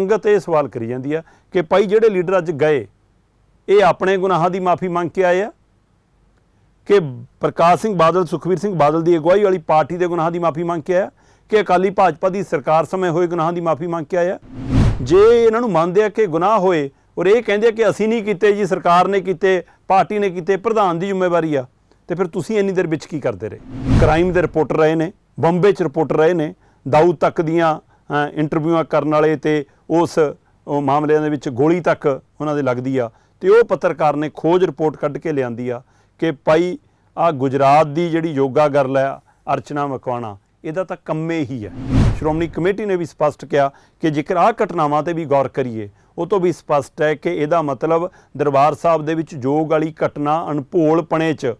ਸੰਗਤ ਇਹ ਸਵਾਲ ਕਰੀ ਜਾਂਦੀ ਆ ਕਿ ਭਾਈ ਜਿਹੜੇ ਲੀਡਰ ਅੱਜ ਗਏ, ਇਹ ਆਪਣੇ ਗੁਨਾਹਾਂ ਦੀ ਮਾਫੀ ਮੰਗ ਕੇ ਆਏ ਆ? ਕਿ ਪ੍ਰਕਾਸ਼ ਸਿੰਘ ਬਾਦਲ, ਸੁਖਵੀਰ ਸਿੰਘ ਬਾਦਲ ਦੀ ਅਗਵਾਈ ਵਾਲੀ ਪਾਰਟੀ ਦੇ ਗੁਨਾਹਾਂ ਦੀ ਮਾਫੀ ਮੰਗ ਕੇ ਆਇਆ? ਕਿ ਅਕਾਲੀ ਭਾਜਪਾ ਦੀ ਸਰਕਾਰ ਸਮੇਂ ਹੋਏ ਗੁਨਾਹਾਂ ਦੀ ਮਾਫੀ ਮੰਗ ਕੇ ਆਇਆ? ਜੇ ਇਹਨਾਂ ਨੂੰ ਮੰਨਦੇ ਆ ਕਿ ਗੁਨਾਹ ਹੋਏ ਔਰ ਇਹ ਕਹਿੰਦੇ ਆ ਕਿ ਅਸੀਂ ਨਹੀਂ ਕੀਤੇ ਜੀ, ਸਰਕਾਰ ਨੇ ਕੀਤੇ, ਪਾਰਟੀ ਨੇ ਕੀਤੇ, ਪ੍ਰਧਾਨ ਦੀ ਜ਼ਿੰਮੇਵਾਰੀ ਆ, ਤੇ ਫਿਰ ਤੁਸੀਂ ਇੰਨੀ ਦੇਰ ਵਿੱਚ ਕੀ ਕਰਦੇ ਰਹੇ? ਕ੍ਰਾਈਮ ਦੇ ਰਿਪੋਰਟਰ ਰਹੇ ਨੇ, ਬੰਬੇ ਚ ਰਿਪੋਰਟਰ ਰਹੇ ਨੇ, ਦਾਊਦ ਤੱਕ ਦੀਆਂ ਇੰਟਰਵਿਊਆਂ ਕਰਨ ਵਾਲੇ ਤੇ ਉਸ ਮਾਮਲਿਆਂ ਦੇ ਵਿੱਚ ਗੋਲੀ ਤੱਕ ਉਹਨਾਂ ਦੇ ਲੱਗਦੀ ਆ। ਤੇ ਉਹ ਪੱਤਰਕਾਰ ਨੇ ਖੋਜ ਰਿਪੋਰਟ ਕੱਢ ਕੇ ਲਿਆਂਦੀ ਆ ਕਿ ਭਾਈ, ਆ ਗੁਜਰਾਤ ਦੀ ਜਿਹੜੀ ਯੋਗਾ ਗਰਲ ਹੈ ਅਰਚਨਾ ਮਕਵਾਣਾ, ਇਹਦਾ ਤਾਂ ਕੰਮੇ ਹੀ ਹੈ ਸ਼੍ਰੋਮਣੀ ਕਮੇਟੀ ਨੇ ਵੀ ਸਪਸ਼ਟ ਕਿਹਾ ਕਿ ਜੇਕਰ ਆਹ ਘਟਨਾਵਾਂ ਤੇ ਵੀ ਗੌਰ ਕਰੀਏ, ਉਹ ਤੋਂ ਵੀ ਸਪਸ਼ਟ ਹੈ ਕਿ ਇਹਦਾ ਮਤਲਬ ਦਰਬਾਰ ਸਾਹਿਬ ਦੇ ਵਿੱਚ ਯੋਗ ਵਾਲੀ ਘਟਨਾ ਅਣਭੋਲਪਣੇ 'ਚ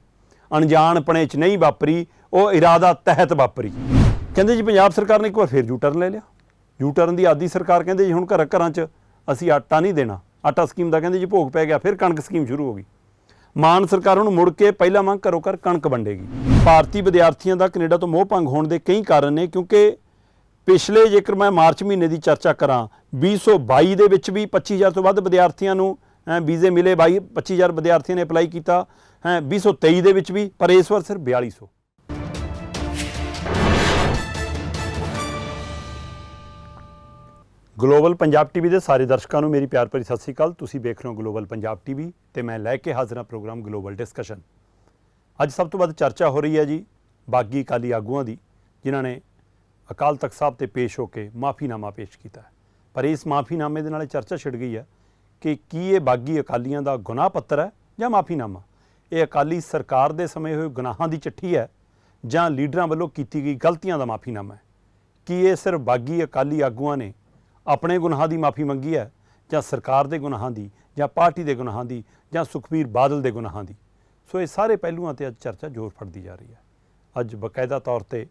ਅਣਜਾਣਪਣੇ 'ਚ ਨਹੀਂ ਵਾਪਰੀ, ਉਹ ਇਰਾਦਾ ਤਹਿਤ ਵਾਪਰੀ। ਕਹਿੰਦੇ ਜੀ, ਪੰਜਾਬ ਸਰਕਾਰ ਨੇ ਇੱਕ ਵਾਰ ਫੇਰ ਜੂਟਰ ਲੈ ਲਿਆ। ਯੂ ਟਰਨ ਦੀ ਆਦੀ ਸਰਕਾਰ ਕਹਿੰਦੇ ਜੀ ਹੁਣ ਘਰ ਘਰਾਂ 'ਚ ਅਸੀਂ ਆਟਾ ਨਹੀਂ ਦੇਣਾ। ਆਟਾ ਸਕੀਮ ਦਾ ਕਹਿੰਦੇ ਜੀ ਭੋਗ ਪੈ ਗਿਆ ਫਿਰ ਕਣਕ ਸਕੀਮ ਸ਼ੁਰੂ ਹੋ ਗਈ। ਮਾਨ ਸਰਕਾਰ ਹੁਣ ਮੁੜ ਕੇ ਪਹਿਲਾ ਮੰਗ ਕਰੋ ਕਰ ਕਣਕ ਵੰਡੇਗੀ। ਭਾਰਤੀ ਵਿਦਿਆਰਥੀਆਂ ਦਾ ਕੈਨੇਡਾ ਤੋਂ ਮੋਹ ਭੰਗ ਹੋਣ ਦੇ ਕਈ ਕਾਰਨ ਨੇ ਕਿਉਂਕਿ ਪਿਛਲੇ ਜੇਕਰ ਮੈਂ ਮਾਰਚ ਮਹੀਨੇ ਦੀ ਚਰਚਾ ਕਰਾਂ 2022 ਦੇ ਵਿੱਚ ਵੀ 25000 ਤੋਂ ਵੱਧ ਵਿਦਿਆਰਥੀਆਂ ਨੂੰ ਅ, ਵੀਜ਼ੇ ਮਿਲੇ 22 25000 ਵਿਦਿਆਰਥੀਆਂ ਨੇ ਅਪਲਾਈ ਕੀਤਾ ਹੈ 2023 ਦੇ ਵਿੱਚ ਵੀ ਪਰ ਇਸ ਵਾਰ ਸਿਰਫ 4200 ਗਲੋਬਲ ਪੰਜਾਬ ਟੀਵੀ ਦੇ ਸਾਰੇ ਦਰਸ਼ਕਾਂ ਨੂੰ ਮੇਰੀ ਪਿਆਰ ਭਰੀ ਸਤਿ ਸ੍ਰੀ ਅਕਾਲ। ਤੁਸੀਂ ਵੇਖ ਰਹੇ ਹੋ ਗਲੋਬਲ ਪੰਜਾਬ ਟੀਵੀ ਤੇ ਮੈਂ ਲੈ ਕੇ ਹਾਜ਼ਰ ਹਾਂ ਪ੍ਰੋਗਰਾਮ ਗਲੋਬਲ ਡਿਸਕਸ਼ਨ। ਅੱਜ ਸਭ ਤੋਂ ਵੱਧ ਚਰਚਾ ਹੋ ਰਹੀ ਹੈ ਜੀ ਬਾਗੀ ਅਕਾਲੀ ਆਗੂਆਂ ਦੀ, ਜਿਨ੍ਹਾਂ ਨੇ ਅਕਾਲ ਤਖਤ ਸਾਹਿਬ ਤੇ ਪੇਸ਼ ਹੋ ਕੇ ਮਾਫੀਨਾਮਾ ਪੇਸ਼ ਕੀਤਾ ਹੈ। ਪਰ ਇਸ ਮਾਫੀਨਾਮੇ ਦੇ ਨਾਲ ਇਹ ਚਰਚਾ ਛਿੜ ਗਈ ਹੈ ਕਿ ਕੀ ਇਹ ਬਾਗੀ ਅਕਾਲੀਆਂ ਦਾ ਗੁਨਾਹ ਪੱਤਰ ਹੈ ਜਾਂ ਮਾਫੀਨਾਮਾ? ਇਹ ਅਕਾਲੀ ਸਰਕਾਰ ਦੇ ਸਮੇਂ ਹੋਏ ਗੁਨਾਹਾਂ ਦੀ ਚਿੱਠੀ ਹੈ ਜਾਂ ਲੀਡਰਾਂ ਵੱਲੋਂ ਕੀਤੀ ਗਈ ਗਲਤੀਆਂ ਦਾ ਮਾਫੀਨਾਮਾ ਹੈ? ਕੀ ਇਹ ਸਿਰਫ ਬਾਗੀ ਅਕਾਲੀ ਆਗੂਆਂ ਨੇ ਆਪਣੇ ਗੁਨਾਹਾਂ ਦੀ ਮਾਫੀ ਮੰਗੀ ਹੈ ਜਾਂ ਸਰਕਾਰ ਦੇ ਗੁਨਾਹਾਂ ਦੀ ਜਾਂ ਪਾਰਟੀ ਦੇ ਗੁਨਾਹਾਂ ਦੀ ਜਾਂ ਸੁਖਬੀਰ ਬਾਦਲ ਦੇ ਗੁਨਾਹਾਂ ਦੀ। ਸੋ ਇਹ ਸਾਰੇ ਪਹਿਲੂਆਂ ਤੇ ਅੱਜ ਚਰਚਾ ਜ਼ੋਰ ਫੜਦੀ ਜਾ ਰਹੀ ਹੈ। ਅੱਜ ਬਕਾਇਦਾ ਤੌਰ ਤੇ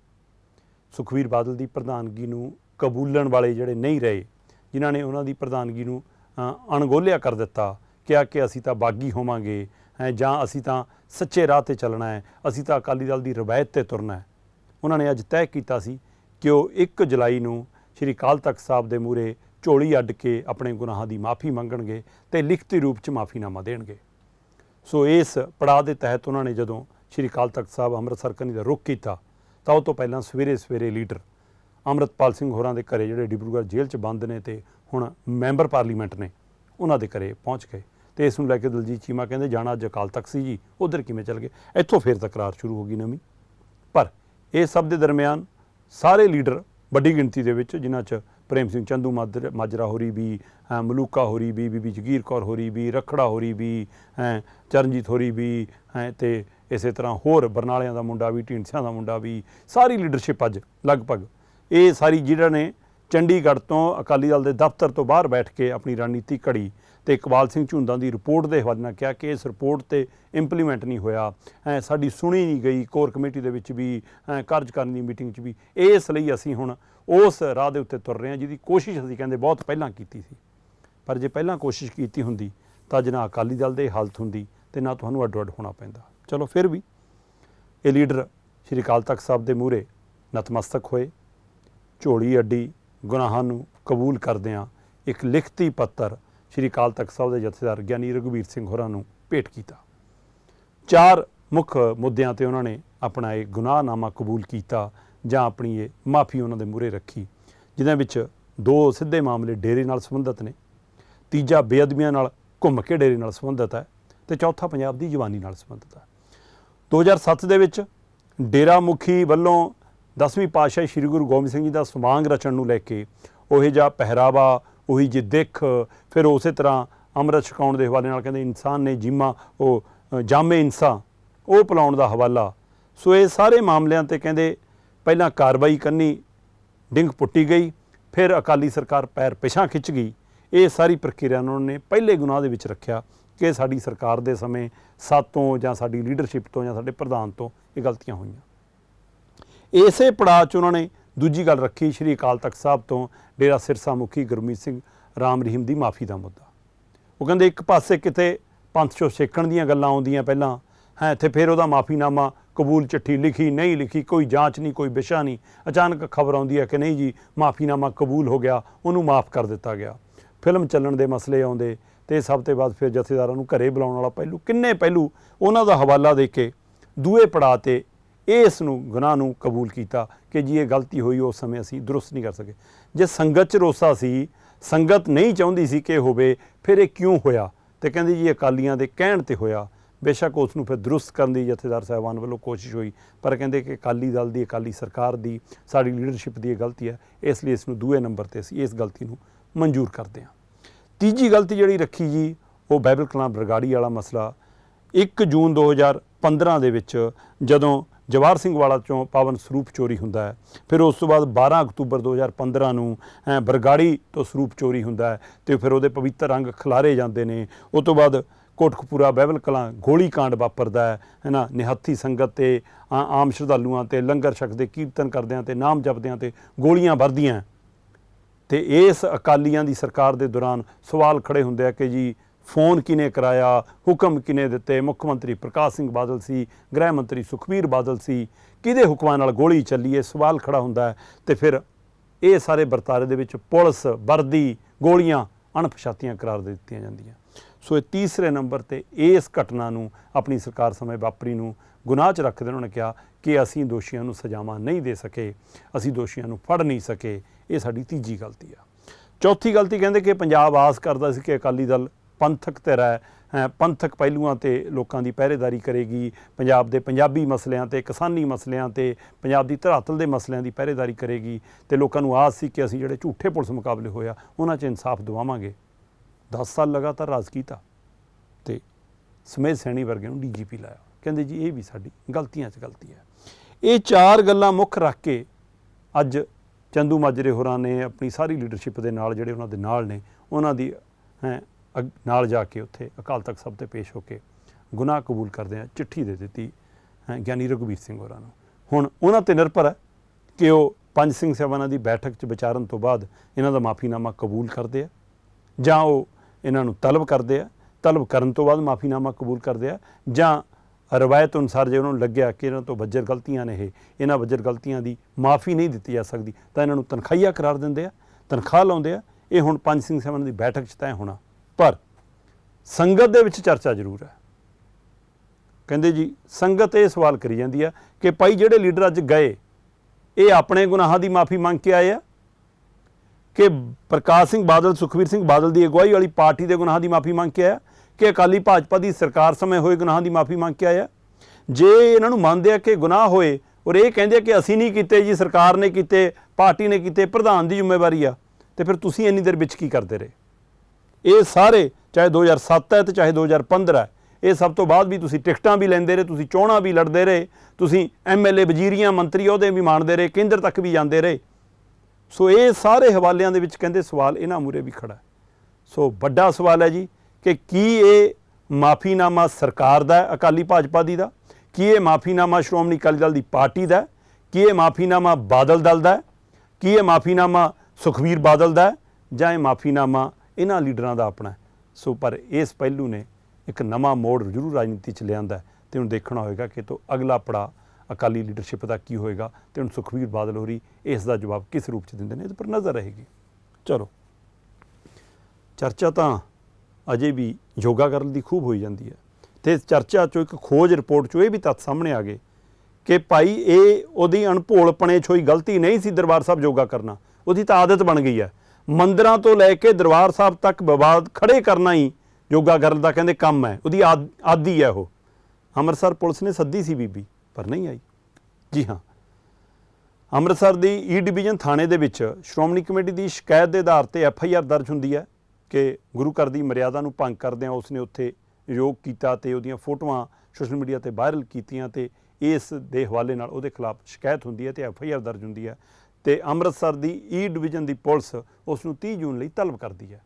ਸੁਖਬੀਰ ਬਾਦਲ ਦੀ ਪ੍ਰਧਾਨਗੀ ਨੂੰ ਕਬੂਲਣ ਵਾਲੇ ਜਿਹੜੇ ਨਹੀਂ ਰਹੇ, ਜਿਨ੍ਹਾਂ ਨੇ ਉਹਨਾਂ ਦੀ ਪ੍ਰਧਾਨਗੀ ਨੂੰ ਅਣਗੋਲਿਆ ਕਰ ਦਿੱਤਾ, ਕਿਹਾ ਕਿ ਅਸੀਂ ਤਾਂ ਬਾਗੀ ਹੋਵਾਂਗੇ ਜਾਂ ਅਸੀਂ ਤਾਂ ਸੱਚੇ ਰਾਹ ਤੇ ਚੱਲਣਾ ਹੈ, ਅਸੀਂ ਤਾਂ ਅਕਾਲੀ ਦਲ ਦੀ ਰਵਾਇਤ ਤੇ ਤੁਰਨਾ ਹੈ। ਉਹਨਾਂ ਨੇ ਅੱਜ ਤੈਅ ਕੀਤਾ ਸੀ ਕਿ ਉਹ 1 ਜੁਲਾਈ ਨੂੰ ਸ਼੍ਰੀ ਅਕਾਲ ਤਖਤ ਸਾਹਿਬ ਦੇ ਮੂਹਰੇ ਝੋਲੀ ਅੱਡ ਕੇ ਆਪਣੇ ਗੁਨਾਹਾਂ ਦੀ ਮਾਫੀ ਮੰਗਣਗੇ ਤੇ ਲਿਖਤੀ ਰੂਪ 'ਚ ਮਾਫੀਨਾਮਾ ਦੇਣਗੇ। ਸੋ ਇਸ ਪੜਾਅ ਦੇ ਤਹਿਤ ਉਹਨਾਂ ਨੇ ਜਦੋਂ ਸ਼੍ਰੀ ਅਕਾਲ ਤਖਤ ਸਾਹਿਬ ਅੰਮ੍ਰਿਤਸਰ ਕੰਨੀ ਦਾ ਰੁਖ ਕੀਤਾ, ਤਾਂ ਉਹ ਤੋਂ ਪਹਿਲਾਂ ਸਵੇਰੇ ਸਵੇਰੇ ਲੀਡਰ ਅੰਮ੍ਰਿਤਪਾਲ ਸਿੰਘ ਹੋਰਾਂ ਦੇ ਘਰੇ ਜਿਹੜੇ ਡਿਬਰੂਗੜ੍ਹ ਜੇਲ੍ਹ 'ਚ ਬੰਦ ਨੇ ਤੇ ਹੁਣ ਮੈਂਬਰ ਪਾਰਲੀਮੈਂਟ ਨੇ, ਉਹਨਾਂ ਦੇ ਘਰੇ ਪਹੁੰਚ ਗਏ। ਤੇ ਇਸ ਨੂੰ ਲੈ ਕੇ ਦਲਜੀਤ ਚੀਮਾ ਕਹਿੰਦੇ, ਜਾਣਾ ਅੱਜ ਅਕਾਲ ਤਖਤ ਸੀ ਜੀ, ਉਧਰ ਕਿਵੇਂ ਚੱਲ ਗਏ? ਇੱਥੋਂ ਫੇਰ ਤਕਰਾਰ ਸ਼ੁਰੂ ਹੋ ਗਈ ਨਵੀਂ। ਪਰ ਇਹ ਸਭ ਦੇ ਦਰਮਿਆਨ ਸਾਰੇ ਲੀਡਰ ਵੱਡੀ ਗਿਣਤੀ ਦੇ ਵਿੱਚ ਜਿਨ੍ਹਾਂ 'ਚ ਪ੍ਰੇਮ ਸਿੰਘ ਚੰਦੂ ਮਾਦਰ- ਮਾਜਰਾ ਹੋਰੀ ਵੀ ਅ, ਮਲੂਕਾ ਹੋਰੀ ਵੀ ਬੀਬੀ ਜਗੀਰ ਕੌਰ ਹੋਰੀ ਵੀ ਰਖੜਾ ਹੋਰੀ ਵੀ ਅ, ਚਰਨਜੀਤ ਹੋਰੀ ਵੀ ਅ, ਤੇ ਇਸੇ ਤਰ੍ਹਾਂ ਹੋਰ ਬਰਨਾਲਿਆਂ ਦਾ ਮੁੰਡਾ ਵੀ ਢੀਂਡਸਿਆਂ ਦਾ ਮੁੰਡਾ ਵੀ ਸਾਰੀ ਲੀਡਰਸ਼ਿਪ ਅੱਜ ਲਗਭਗ ਇਹ ਸਾਰੀ ਜਿਹੜਾ ਨੇ ਚੰਡੀਗੜ੍ਹ ਤੋਂ ਅਕਾਲੀ ਦਲ ਦੇ ਦਫ਼ਤਰ ਤੋਂ ਬਾਹਰ ਬੈਠ ਕੇ ਆਪਣੀ ਰਣਨੀਤੀ ਘੜੀ ਤੇ ਇਕਬਾਲ ਸਿੰਘ ਝੁੰਦਾਂ ਦੀ ਰਿਪੋਰਟ ਦੇ ਹਵਾਲੇ ਨਾਲ ਕਿਹਾ ਕਿ ਇਸ ਰਿਪੋਰਟ ਤੇ ਇੰਪਲੀਮੈਂਟ ਨਹੀਂ ਹੋਇਆ। ਐ ਸਾਡੀ ਸੁਣੀ ਨਹੀਂ ਗਈ, ਕੋਰ ਕਮੇਟੀ ਦੇ ਵਿੱਚ ਵੀ, ਐ ਕਾਰਜਕਾਰਨ ਦੀ ਮੀਟਿੰਗ 'ਚ ਵੀ। ਇਸ ਲਈ ਅਸੀਂ ਹੁਣ ਉਸ ਰਾਹ ਦੇ ਉੱਤੇ ਤੁਰ ਰਹੇ ਹਾਂ ਜਿਹਦੀ ਕੋਸ਼ਿਸ਼ ਅਸੀਂ ਕਹਿੰਦੇ ਬਹੁਤ ਪਹਿਲਾਂ ਕੀਤੀ ਸੀ। ਪਰ ਜੇ ਪਹਿਲਾਂ ਕੋਸ਼ਿਸ਼ ਕੀਤੀ ਹੁੰਦੀ ਤਾਂ ਅੱਜ ਨਾ ਅਕਾਲੀ ਦਲ ਦੇ ਹਾਲਤ ਹੁੰਦੀ ਤੇ ਨਾ ਤੁਹਾਨੂੰ ਅੱਡੋ ਅੱਡ ਹੋਣਾ ਪੈਂਦਾ। ਚਲੋ ਫਿਰ ਵੀ ਇਹ ਲੀਡਰ ਸ਼੍ਰੀ ਅਕਾਲ ਤਖਤ ਸਾਹਿਬ ਦੇ ਮੂਹਰੇ ਨਤਮਸਤਕ ਹੋਏ। ਝੋਲੀ ਅੱਡੀ ਗੁਨਾਹਾਂ ਨੂੰ ਕਬੂਲ ਕਰਦਿਆਂ ਇੱਕ ਲਿਖਤੀ ਪੱਤਰ ਸ਼੍ਰੀ ਅਕਾਲ ਤਖਤ ਸਾਹਿਬ ਦੇ ਜਥੇਦਾਰ ਗਿਆਨੀ ਰਘੁਵੀਰ ਸਿੰਘ ਹੋਰਾਂ ਨੂੰ ਭੇਟ ਕੀਤਾ। ਚਾਰ ਮੁੱਖ ਮੁੱਦਿਆਂ ਤੇ ਉਹਨਾਂ ਨੇ ਆਪਣਾ ਇਹ ਗੁਨਾਹਨਾਮਾ ਕਬੂਲ ਕੀਤਾ ਜਾਂ ਆਪਣੀ ਇਹ ਮਾਫੀ ਉਹਨਾਂ ਦੇ ਮੂਹਰੇ ਰੱਖੀ, ਜਿਨ੍ਹਾਂ ਵਿੱਚ ਦੋ ਸਿੱਧੇ ਮਾਮਲੇ ਡੇਰੇ ਨਾਲ ਸੰਬੰਧਿਤ ਨੇ, ਤੀਜਾ ਬੇਅਦਬੀਆਂ ਨਾਲ ਘੁੰਮ ਕੇ ਡੇਰੇ ਨਾਲ ਸੰਬੰਧਿਤ ਹੈ ਤੇ ਚੌਥਾ ਪੰਜਾਬ ਦੀ ਜਵਾਨੀ ਨਾਲ ਸੰਬੰਧਿਤ ਹੈ। 2007 ਦੇ ਵਿੱਚ ਡੇਰਾ ਮੁਖੀ ਵੱਲੋਂ 10ਵੀਂ ਪਾਤਸ਼ਾਹੀ ਸ੍ਰੀ ਗੁਰੂ ਗੋਬਿੰਦ ਸਿੰਘ ਜੀ ਦਾ ਸਮਾਂਗ ਰਚਣ ਨੂੰ ਲੈ ਕੇ ਉਹ ਜਿਹਾ ਪਹਿਰਾਵਾ ਉਹੀ ਜੇ ਦਿੱਖ, ਫਿਰ ਉਸੇ ਤਰ੍ਹਾਂ ਅੰਮ੍ਰਿਤ ਛਕਾਉਣ ਦੇ ਹਵਾਲੇ ਨਾਲ ਕਹਿੰਦੇ ਇਨਸਾਨ ਨੇ ਜੀਮਾ, ਉਹ ਜਾਮੇ ਇਨਸਾਨ ਉਹ ਪਿਲਾਉਣ ਦਾ ਹਵਾਲਾ। ਸੋ ਇਹ ਸਾਰੇ ਮਾਮਲਿਆਂ ਤੇ ਕਹਿੰਦੇ ਪਹਿਲਾਂ ਕਾਰਵਾਈ ਕਰਨੀ, ਡਿੰਗ ਪੁੱਟੀ ਗਈ, ਫਿਰ ਅਕਾਲੀ ਸਰਕਾਰ ਪੈਰ ਪਿਛਾਂ ਖਿੱਚ ਗਈ। ਇਹ ਸਾਰੀ ਪ੍ਰਕਿਰਿਆ ਉਹਨਾਂ ਨੇ ਪਹਿਲੇ ਗੁਨਾਹ ਦੇ ਵਿੱਚ ਰੱਖਿਆ ਕਿ ਸਾਡੀ ਸਰਕਾਰ ਦੇ ਸਮੇਂ ਸਾਤੋਂ ਜਾਂ ਸਾਡੀ ਲੀਡਰਸ਼ਿਪ ਤੋਂ ਜਾਂ ਸਾਡੇ ਪ੍ਰਧਾਨ ਤੋਂ ਇਹ ਗਲਤੀਆਂ ਹੋਈਆਂ। ਇਸੇ ਪੜਾਅ 'ਚ ਉਹਨਾਂ ਨੇ ਦੂਜੀ ਗੱਲ ਰੱਖੀ ਸ਼੍ਰੀ ਅਕਾਲ ਤਖਤ ਸਾਹਿਬ ਤੋਂ ਡੇਰਾ ਸਿਰਸਾ ਮੁਖੀ ਗੁਰਮੀਤ ਸਿੰਘ ਰਾਮ ਰਹੀਮ ਦੀ ਮਾਫੀ ਦਾ ਮੁੱਦਾ। ਉਹ ਕਹਿੰਦੇ ਇੱਕ ਪਾਸੇ ਕਿਤੇ ਪੰਥ ਚੋਂ ਸੇਕਣ ਦੀਆਂ ਗੱਲਾਂ ਆਉਂਦੀਆਂ ਪਹਿਲਾਂ, ਹੈ, ਇੱਥੇ ਫਿਰ ਉਹਦਾ ਮਾਫੀਨਾਮਾ ਕਬੂਲ ਚਿੱਠੀ ਲਿਖੀ, ਨਹੀਂ ਲਿਖੀ, ਕੋਈ ਜਾਂਚ ਨਹੀਂ, ਕੋਈ ਵਿਸ਼ਾ ਨਹੀਂ। ਅਚਾਨਕ ਖਬਰ ਆਉਂਦੀ ਹੈ ਕਿ ਨਹੀਂ ਜੀ, ਮਾਫੀਨਾਮਾ ਕਬੂਲ ਹੋ ਗਿਆ, ਉਹਨੂੰ ਮਾਫ ਕਰ ਦਿੱਤਾ ਗਿਆ। ਫਿਲਮ ਚੱਲਣ ਦੇ ਮਸਲੇ ਆਉਂਦੇ ਤੇ ਸਭ ਤੋਂ ਬਾਅਦ ਫਿਰ ਜਥੇਦਾਰਾਂ ਨੂੰ ਘਰੇ ਬੁਲਾਉਣ ਵਾਲਾ ਪਹਿਲੂ, ਕਿੰਨੇ ਪਹਿਲੂ ਉਹਨਾਂ ਦਾ ਹਵਾਲਾ ਦੇ ਕੇ ਦੂਏ ਪੜਾਅ ਤੇ ਇਸ ਨੂੰ, ਗੁਨਾਹ ਨੂੰ ਕਬੂਲ ਕੀਤਾ। ਕਿ ਜੀ ਇਹ ਗਲਤੀ ਹੋਈ, ਉਸ ਸਮੇਂ ਅਸੀਂ ਦਰੁਸਤ ਨਹੀਂ ਕਰ ਸਕੇ। ਜੇ ਸੰਗਤ ਚ ਰੋਸਾ ਸੀ, ਸੰਗਤ ਨਹੀਂ ਚਾਹੁੰਦੀ ਸੀ ਕਿ ਹੋਵੇ, ਫਿਰ ਇਹ ਕਿਉਂ ਹੋਇਆ? ਤੇ ਕਹਿੰਦੇ ਜੀ ਅਕਾਲੀਆਂ ਦੇ ਕਹਿਣ ਤੇ ਹੋਇਆ। ਬੇਸ਼ੱਕ ਉਸ ਨੂੰ ਫਿਰ ਦਰੁਸਤ ਕਰਨ ਦੀ ਜਥੇਦਾਰ ਸਾਹਿਬਾਨ ਵੱਲੋਂ ਕੋਸ਼ਿਸ਼ ਹੋਈ, ਪਰ ਕਹਿੰਦੇ ਕਿ ਅਕਾਲੀ ਦਲ ਦੀ, ਅਕਾਲੀ ਸਰਕਾਰ ਦੀ, ਸਾਡੀ ਲੀਡਰਸ਼ਿਪ ਦੀ ਇਹ ਗਲਤੀ ਹੈ। ਇਸ ਲਈ ਇਸ ਨੂੰ ਦੂਏ ਨੰਬਰ ਤੇ ਅਸੀਂ ਇਸ ਗਲਤੀ ਨੂੰ ਮਨਜ਼ੂਰ ਕਰਦੇ ਹਾਂ। ਤੀਜੀ ਗਲਤੀ ਜਿਹੜੀ ਰੱਖੀ ਜੀ, ਉਹ ਬਾਈਬਲ ਕਲਾਂ ਬਰਗਾੜੀ ਵਾਲਾ ਮਸਲਾ। 1 ਜੂਨ 2015 ਦੇ ਵਿੱਚ ਜਦੋਂ ਜਵਾਹਰ ਸਿੰਘ ਵਾਲਾ ਚੋਂ ਪਾਵਨ ਸਰੂਪ ਚੋਰੀ ਹੁੰਦਾ ਹੈ। ਫਿਰ ਉਸ ਤੋਂ ਬਾਅਦ 12 ਅਕਤੂਬਰ 2015 ਨੂੰ ਬਰਗਾੜੀ ਤੋਂ ਸਰੂਪ ਚੋਰੀ ਹੁੰਦਾ ਹੈ ਤੇ ਫਿਰ ਉਹਦੇ ਪਵਿੱਤਰ ਰੰਗ ਖਿਲਾਰੇ ਜਾਂਦੇ ਨੇ। ਉਸ ਤੋਂ ਬਾਅਦ ਕੋਟਕਪੂਰਾ ਬਹਿਬਲ ਕਲਾਂ ਗੋਲੀ ਕਾਂਡ ਵਾਪਰਦਾ ਹੈ, ਹੈਨਾ? ਨਿਹੱਥੀ ਸੰਗਤ ਤੇ ਆਮ ਸ਼ਰਧਾਲੂਆਂ ਤੇ, ਲੰਗਰ ਛਕਦੇ ਕੀਰਤਨ ਕਰਦਿਆਂ ਤੇ, ਨਾਮ ਜਪਦਿਆਂ ਤੇ ਗੋਲੀਆਂ ਵਰਦੀਆਂ ਤੇ ਇਸ ਅਕਾਲੀਆਂ ਦੀ ਸਰਕਾਰ ਦੇ ਦੌਰਾਨ ਸਵਾਲ ਖੜੇ ਹੁੰਦੇ ਆ ਕਿ ਜੀ ਫੋਨ ਕਿਨੇ ਕਰਾਇਆ, ਹੁਕਮ ਕਿਨੇ ਦਿੱਤੇ? ਮੁੱਖ ਮੰਤਰੀ ਪ੍ਰਕਾਸ਼ ਸਿੰਘ ਬਾਦਲ ਸੀ, ਗ੍ਰਹਿ ਮੰਤਰੀ ਸੁਖਬੀਰ ਬਾਦਲ ਸੀ। ਕਿਹਦੇ ਹੁਕਮਾਂ ਨਾਲ ਗੋਲੀ ਚੱਲੀ? ਇਹ ਸਵਾਲ ਖੜਾ ਹੁੰਦਾ ਹੈ। ਤੇ ਫਿਰ ਇਹ ਸਾਰੇ ਵਰਤਾਰੇ ਦੇ ਵਿੱਚ ਪੁਲਿਸ, ਵਰਦੀ, ਗੋਲੀਆਂ ਅਣਪਛਾਤੀਆਂ ਕਰਾਰ ਦੇ ਦਿੱਤੀਆਂ ਜਾਂਦੀਆਂ। ਸੋ ਇਹ ਤੀਸਰੇ ਨੰਬਰ ਤੇ ਇਸ ਘਟਨਾ ਨੂੰ ਆਪਣੀ ਸਰਕਾਰ ਸਮੇਂ ਵਾਪਰੀ ਨੂੰ ਗੁਨਾਹ 'ਚ ਰੱਖਦੇ ਉਹਨਾਂ ਨੇ ਕਿਹਾ ਕਿ ਅਸੀਂ ਦੋਸ਼ੀਆਂ ਨੂੰ ਸਜ਼ਾਵਾਂ ਨਹੀਂ ਦੇ ਸਕੇ, ਅਸੀਂ ਦੋਸ਼ੀਆਂ ਨੂੰ ਫੜ ਨਹੀਂ ਸਕੇ। ਇਹ ਸਾਡੀ ਤੀਜੀ ਗਲਤੀ ਆ। ਚੌਥੀ ਗਲਤੀ ਕਹਿੰਦੇ ਕਿ ਪੰਜਾਬ ਆਸ ਕਰਦਾ ਸੀ ਕਿ ਅਕਾਲੀ ਦਲ ਪੰਥਕ ਧਿਰ ਹੈ ਪੰਥਕ ਪਹਿਲੂਆਂ ਤੇ ਲੋਕਾਂ ਦੀ ਪਹਿਰੇਦਾਰੀ ਕਰੇਗੀ। ਪੰਜਾਬ ਦੇ ਪੰਜਾਬੀ ਮਸਲਿਆਂ ਤੇ ਕਿਸਾਨੀ ਮਸਲਿਆਂ ਤੇ ਪੰਜਾਬ ਦੀ ਧਰਾਤਲ ਦੇ ਮਸਲਿਆਂ ਦੀ ਪਹਿਰੇਦਾਰੀ ਕਰੇਗੀ ਤੇ ਲੋਕਾਂ ਨੂੰ ਆਸ ਸੀ ਕਿ ਅਸੀਂ ਜਿਹੜੇ ਝੂਠੇ ਪੁਲਿਸ ਮੁਕਾਬਲੇ ਹੋਇਆ ਉਹਨਾਂ 'ਚ ਇਨਸਾਫ ਦਿਵਾਵਾਂਗੇ। 10 ਸਾਲ ਲਗਾਤਾਰ ਰਾਜ ਕੀਤਾ ਤੇ ਸਮੇਧ ਸੈਣੀ ਵਰਗੇ ਨੂੰ ਡੀਜੀਪੀ ਲਾਇਆ। ਕਹਿੰਦੇ ਜੀ ਇਹ ਵੀ ਸਾਡੀ ਗਲਤੀਆਂ 'ਚ ਗਲਤੀ ਹੈ। ਇਹ ਚਾਰ ਗੱਲਾਂ ਮੁੱਖ ਰੱਖ ਕੇ ਅੱਜ ਚੰਦੂ ਮਾਜਰੇ ਹੋਰਾਂ ਨੇ ਆਪਣੀ ਸਾਰੀ ਲੀਡਰਸ਼ਿਪ ਦੇ ਨਾਲ ਜਿਹੜੇ ਉਹਨਾਂ ਦੇ ਨਾਲ ਨੇ ਉਹਨਾਂ ਦੀ ਹੈਂ, ਨਾਲ ਜਾ ਕੇ ਉੱਥੇ ਅਕਾਲ ਤਖਤ ਸਭ ਤੇ ਪੇਸ਼ ਹੋ ਕੇ ਗੁਨਾਹ ਕਬੂਲ ਕਰਦੇ ਆ, ਚਿੱਠੀ ਦੇ ਦਿੱਤੀ, ਹੈ, ਗਿਆਨੀ ਰਘੁਵੀਰ ਸਿੰਘ ਹੋਰਾਂ ਨੂੰ। ਹੁਣ ਉਹਨਾਂ ਤੇ ਨਿਰਭਰ ਹੈ ਕਿ ਉਹ ਪੰਜ ਸਿੰਘ ਸਾਹਿਬਾਨਾਂ ਦੀ ਬੈਠਕ 'ਚ ਵਿਚਾਰਨ ਤੋਂ ਬਾਅਦ ਇਹਨਾਂ ਦਾ ਮਾਫੀਨਾਮਾ ਕਬੂਲ ਕਰਦੇ ਆ, ਜਾਂ ਉਹ ਇਹਨਾਂ ਨੂੰ ਤਲਬ ਕਰਦੇ ਆ, ਤਲਬ ਕਰਨ ਤੋਂ ਬਾਅਦ ਮਾਫੀਨਾਮਾ ਕਬੂਲ ਕਰਦੇ ਆ, ਜਾਂ ਰਵਾਇਤ ਅਨੁਸਾਰ ਜੇ ਉਹਨਾਂ ਨੂੰ ਲੱਗਿਆ ਕਿ ਇਹਨਾਂ ਤੋਂ ਵੱਜਰ ਗਲਤੀਆਂ ਨੇ ਇਹ, ਇਹਨਾਂ ਵੱਜਰ ਗਲਤੀਆਂ ਦੀ ਮਾਫੀ ਨਹੀਂ ਦਿੱਤੀ ਜਾ ਸਕਦੀ, ਤਾਂ ਇਹਨਾਂ ਨੂੰ ਤਨਖਾਹੀਆ ਕਰਾਰ ਦਿੰਦੇ ਆ, ਤਨਖਾਹ ਲਾਉਂਦੇ ਆ, ਇਹ ਹੁਣ ਪੰਜ ਸਿੰਘ ਸਾਹਿਬਾਨਾਂ ਦੀ ਬੈਠਕ 'ਚ ਤੈਅ ਹੋਣਾ। ਪਰ ਸੰਗਤ ਦੇ ਵਿੱਚ ਚਰਚਾ ਜ਼ਰੂਰ ਹੈ। ਕਹਿੰਦੇ ਜੀ, ਸੰਗਤ ਇਹ ਸਵਾਲ ਕਰੀ ਜਾਂਦੀ ਆ ਕਿ ਭਾਈ ਜਿਹੜੇ ਲੀਡਰ ਅੱਜ ਗਏ, ਇਹ ਆਪਣੇ ਗੁਨਾਹਾਂ ਦੀ ਮਾਫੀ ਮੰਗ ਕੇ ਆਏ ਆ? ਕਿ ਪ੍ਰਕਾਸ਼ ਸਿੰਘ ਬਾਦਲ, ਸੁਖਵੀਰ ਸਿੰਘ ਬਾਦਲ ਦੀ ਅਗਵਾਈ ਵਾਲੀ ਪਾਰਟੀ ਦੇ ਗੁਨਾਹਾਂ ਦੀ ਮਾਫੀ ਮੰਗ ਕੇ ਆਇਆ? ਕਿ ਅਕਾਲੀ ਭਾਜਪਾ ਦੀ ਸਰਕਾਰ ਸਮੇਂ ਹੋਏ ਗੁਨਾਹਾਂ ਦੀ ਮਾਫੀ ਮੰਗ ਕੇ ਆਇਆ? ਜੇ ਇਹਨਾਂ ਨੂੰ ਮੰਨਦੇ ਆ ਕਿ ਗੁਨਾਹ ਹੋਏ ਔਰ ਇਹ ਕਹਿੰਦੇ ਆ ਕਿ ਅਸੀਂ ਨਹੀਂ ਕੀਤੇ ਜੀ, ਸਰਕਾਰ ਨੇ ਕੀਤੇ, ਪਾਰਟੀ ਨੇ ਕੀਤੇ, ਪ੍ਰਧਾਨ ਦੀ ਜ਼ਿੰਮੇਵਾਰੀ ਆ, ਤੇ ਫਿਰ ਤੁਸੀਂ ਇੰਨੀ ਦੇਰ ਵਿੱਚ ਕੀ ਕਰਦੇ ਰਹੇ? ਇਹ ਸਾਰੇ, ਚਾਹੇ 2007 ਹੈ ਤੇ ਚਾਹੇ 2015 ਹੈ, ਇਹ ਸਭ ਤੋਂ ਬਾਅਦ ਵੀ ਤੁਸੀਂ ਟਿਕਟਾਂ ਵੀ ਲੈਂਦੇ ਰਹੇ, ਤੁਸੀਂ ਚੋਣਾਂ ਵੀ ਲੜਦੇ ਰਹੇ, ਤੁਸੀਂ ਐਮਐਲਏ ਵਜ਼ੀਰੀਆਂ ਮੰਤਰੀ ਉਹਦੇ ਵੀ ਮਾਣਦੇ ਰਹੇ, ਕੇਂਦਰ ਤੱਕ ਵੀ ਜਾਂਦੇ ਰਹੇ। ਸੋ ਇਹ ਸਾਰੇ ਹਵਾਲਿਆਂ ਦੇ ਵਿੱਚ ਕਹਿੰਦੇ ਸਵਾਲ ਇਹਨਾਂ ਮੂਰੇ ਵੀ ਖੜਾ ਸੋ ਵੱਡਾ ਸਵਾਲ ਹੈ ਜੀ ਕਿ ਕੀ ਇਹ ਮਾਫੀਨਾਮਾ ਸਰਕਾਰ ਦਾ ਅਕਾਲੀ ਭਾਜਪਾ ਦੀ ਦਾ? ਕੀ ਇਹ ਮਾਫੀਨਾਮਾ ਸ਼੍ਰੋਮਣੀ ਅਕਾਲੀ ਦਲ ਦੀ ਪਾਰਟੀ ਦਾ ਕੀ ਇਹ ਮਾਫੀਨਾਮਾ ਬਾਦਲ ਦਲ ਦਾ ਕੀ ਇਹ ਮਾਫੀਨਾਮਾ ਸੁਖਵੀਰ ਬਾਦਲ ਦਾ ਜਾਂ ਇਹ ਮਾਫੀਨਾਮਾ ਇਹਨਾਂ ਲੀਡਰਾਂ ਦਾ ਆਪਣਾ ਸੋ ਪਰ ਇਸ ਪਹਿਲੂ ਨੇ ਇੱਕ ਨਵਾਂ ਮੋੜ ਜ਼ਰੂਰ ਰਾਜਨੀਤੀ ਚ ਲਿਆਂਦਾ ਹੈ ਤੇ ਹੁਣ ਦੇਖਣਾ ਹੋਏਗਾ ਕਿ ਤੋਂ ਅਗਲਾ ਪੜਾ ਅਕਾਲੀ ਲੀਡਰਸ਼ਿਪ ਦਾ ਕੀ ਹੋਏਗਾ ਤੇ ਹੁਣ ਸੁਖਵੀਰ ਬਾਦਲ ਹੋਰੀ ਇਸ ਦਾ ਜਵਾਬ ਕਿਸ ਰੂਪ ਚ ਦਿੰਦੇ ਨੇ ਇਹਦੇ ਪਰ ਨਜ਼ਰ ਰਹੇਗੀ। ਚਲੋ। ਚਰਚਾ ਤਾਂ ਅਜੇ ਵੀ ਯੋਗਾ ਕਰਨ ਦੀ ਖੂਬ ਹੋਈ ਜਾਂਦੀ ਹੈ। ਤੇ ਇਸ ਚਰਚਾ ਚੋਂ ਇੱਕ ਖੋਜ ਰਿਪੋਰਟ ਚੋਂ ਇਹ ਵੀ ਤੱਥ ਸਾਹਮਣੇ ਆ ਗਏ ਕਿ ਭਾਈ ਇਹ ਉਹਦੀ ਅਣਭੋਲਪਣੇ 'ਚ ਹੋਈ ਗਲਤੀ ਨਹੀਂ ਸੀ ਦਰਬਾਰ ਸਾਹਿਬ ਯੋਗਾ ਕਰਨਾ, ਉਹਦੀ ਤਾਂ ਆਦਤ ਬਣ ਗਈ ਹੈ। ਮੰਦਰਾਂ ਤੋਂ ਲੈ ਕੇ ਦਰਬਾਰ ਸਾਹਿਬ ਤੱਕ ਵਿਵਾਦ ਖੜੇ ਕਰਨਾ ਹੀ ਯੋਗਾ ਕਰਨ ਦਾ ਕਹਿੰਦੇ ਕੰਮ ਹੈ। ਉਹਦੀ ਆਦ- ਆਦੀ ਹੈ ਉਹ। ਅੰਮ੍ਰਿਤਸਰ ਪੁਲਿਸ ਨੇ ਸੱਦੀ ਸੀ ਬੀਬੀ, ਪਰ ਨਹੀਂ ਆਈ। ਜੀ ਹਾਂ। ਅੰਮ੍ਰਿਤਸਰ ਦੀ e ਈ ਡਿਵੀਜ਼ਨ ਥਾਣੇ ਦੇ ਵਿੱਚ ਸ਼੍ਰੋਮਣੀ ਕਮੇਟੀ ਦੀ ਸ਼ਿਕਾਇਤ ਦੇ ਆਧਾਰ ਤੇ ਐਫ ਆਈ ਆਰ ਦਰਜ ਹੁੰਦੀ ਹੈ ਕਿ ਗੁਰੂ ਘਰ ਦੀ ਮਰਿਆਦਾ ਨੂੰ ਭੰਗ ਕਰਦਿਆਂ ਉਸ ਨੇ ਉੱਥੇ ਯੋਗ ਕੀਤਾ ਤੇ ਉਹਦੀਆਂ ਫੋਟੋਆਂ ਸੋਸ਼ਲ ਮੀਡੀਆ ਤੇ ਵਾਇਰਲ ਕੀਤੀਆਂ ਤੇ ਇਸ ਦੇ ਹਵਾਲੇ ਨਾਲ ਉਹਦੇ ਖਿਲਾਫ ਸ਼ਿਕਾਇਤ ਹੁੰਦੀ ਹੈ ਤੇ ਐਫ ਆਈ ਆਰ ਦਰਜ ਹੁੰਦੀ ਹੈ। ਤੇ ਅੰਮ੍ਰਿਤਸਰ ਦੀ e ਈ ਡਿਵੀਜ਼ਨ ਦੀ ਪੁਲਿਸ ਉਸ ਨੂੰ 30 ਜੂਨ ਲਈ ਤਲਬ ਕਰਦੀ ਹੈ।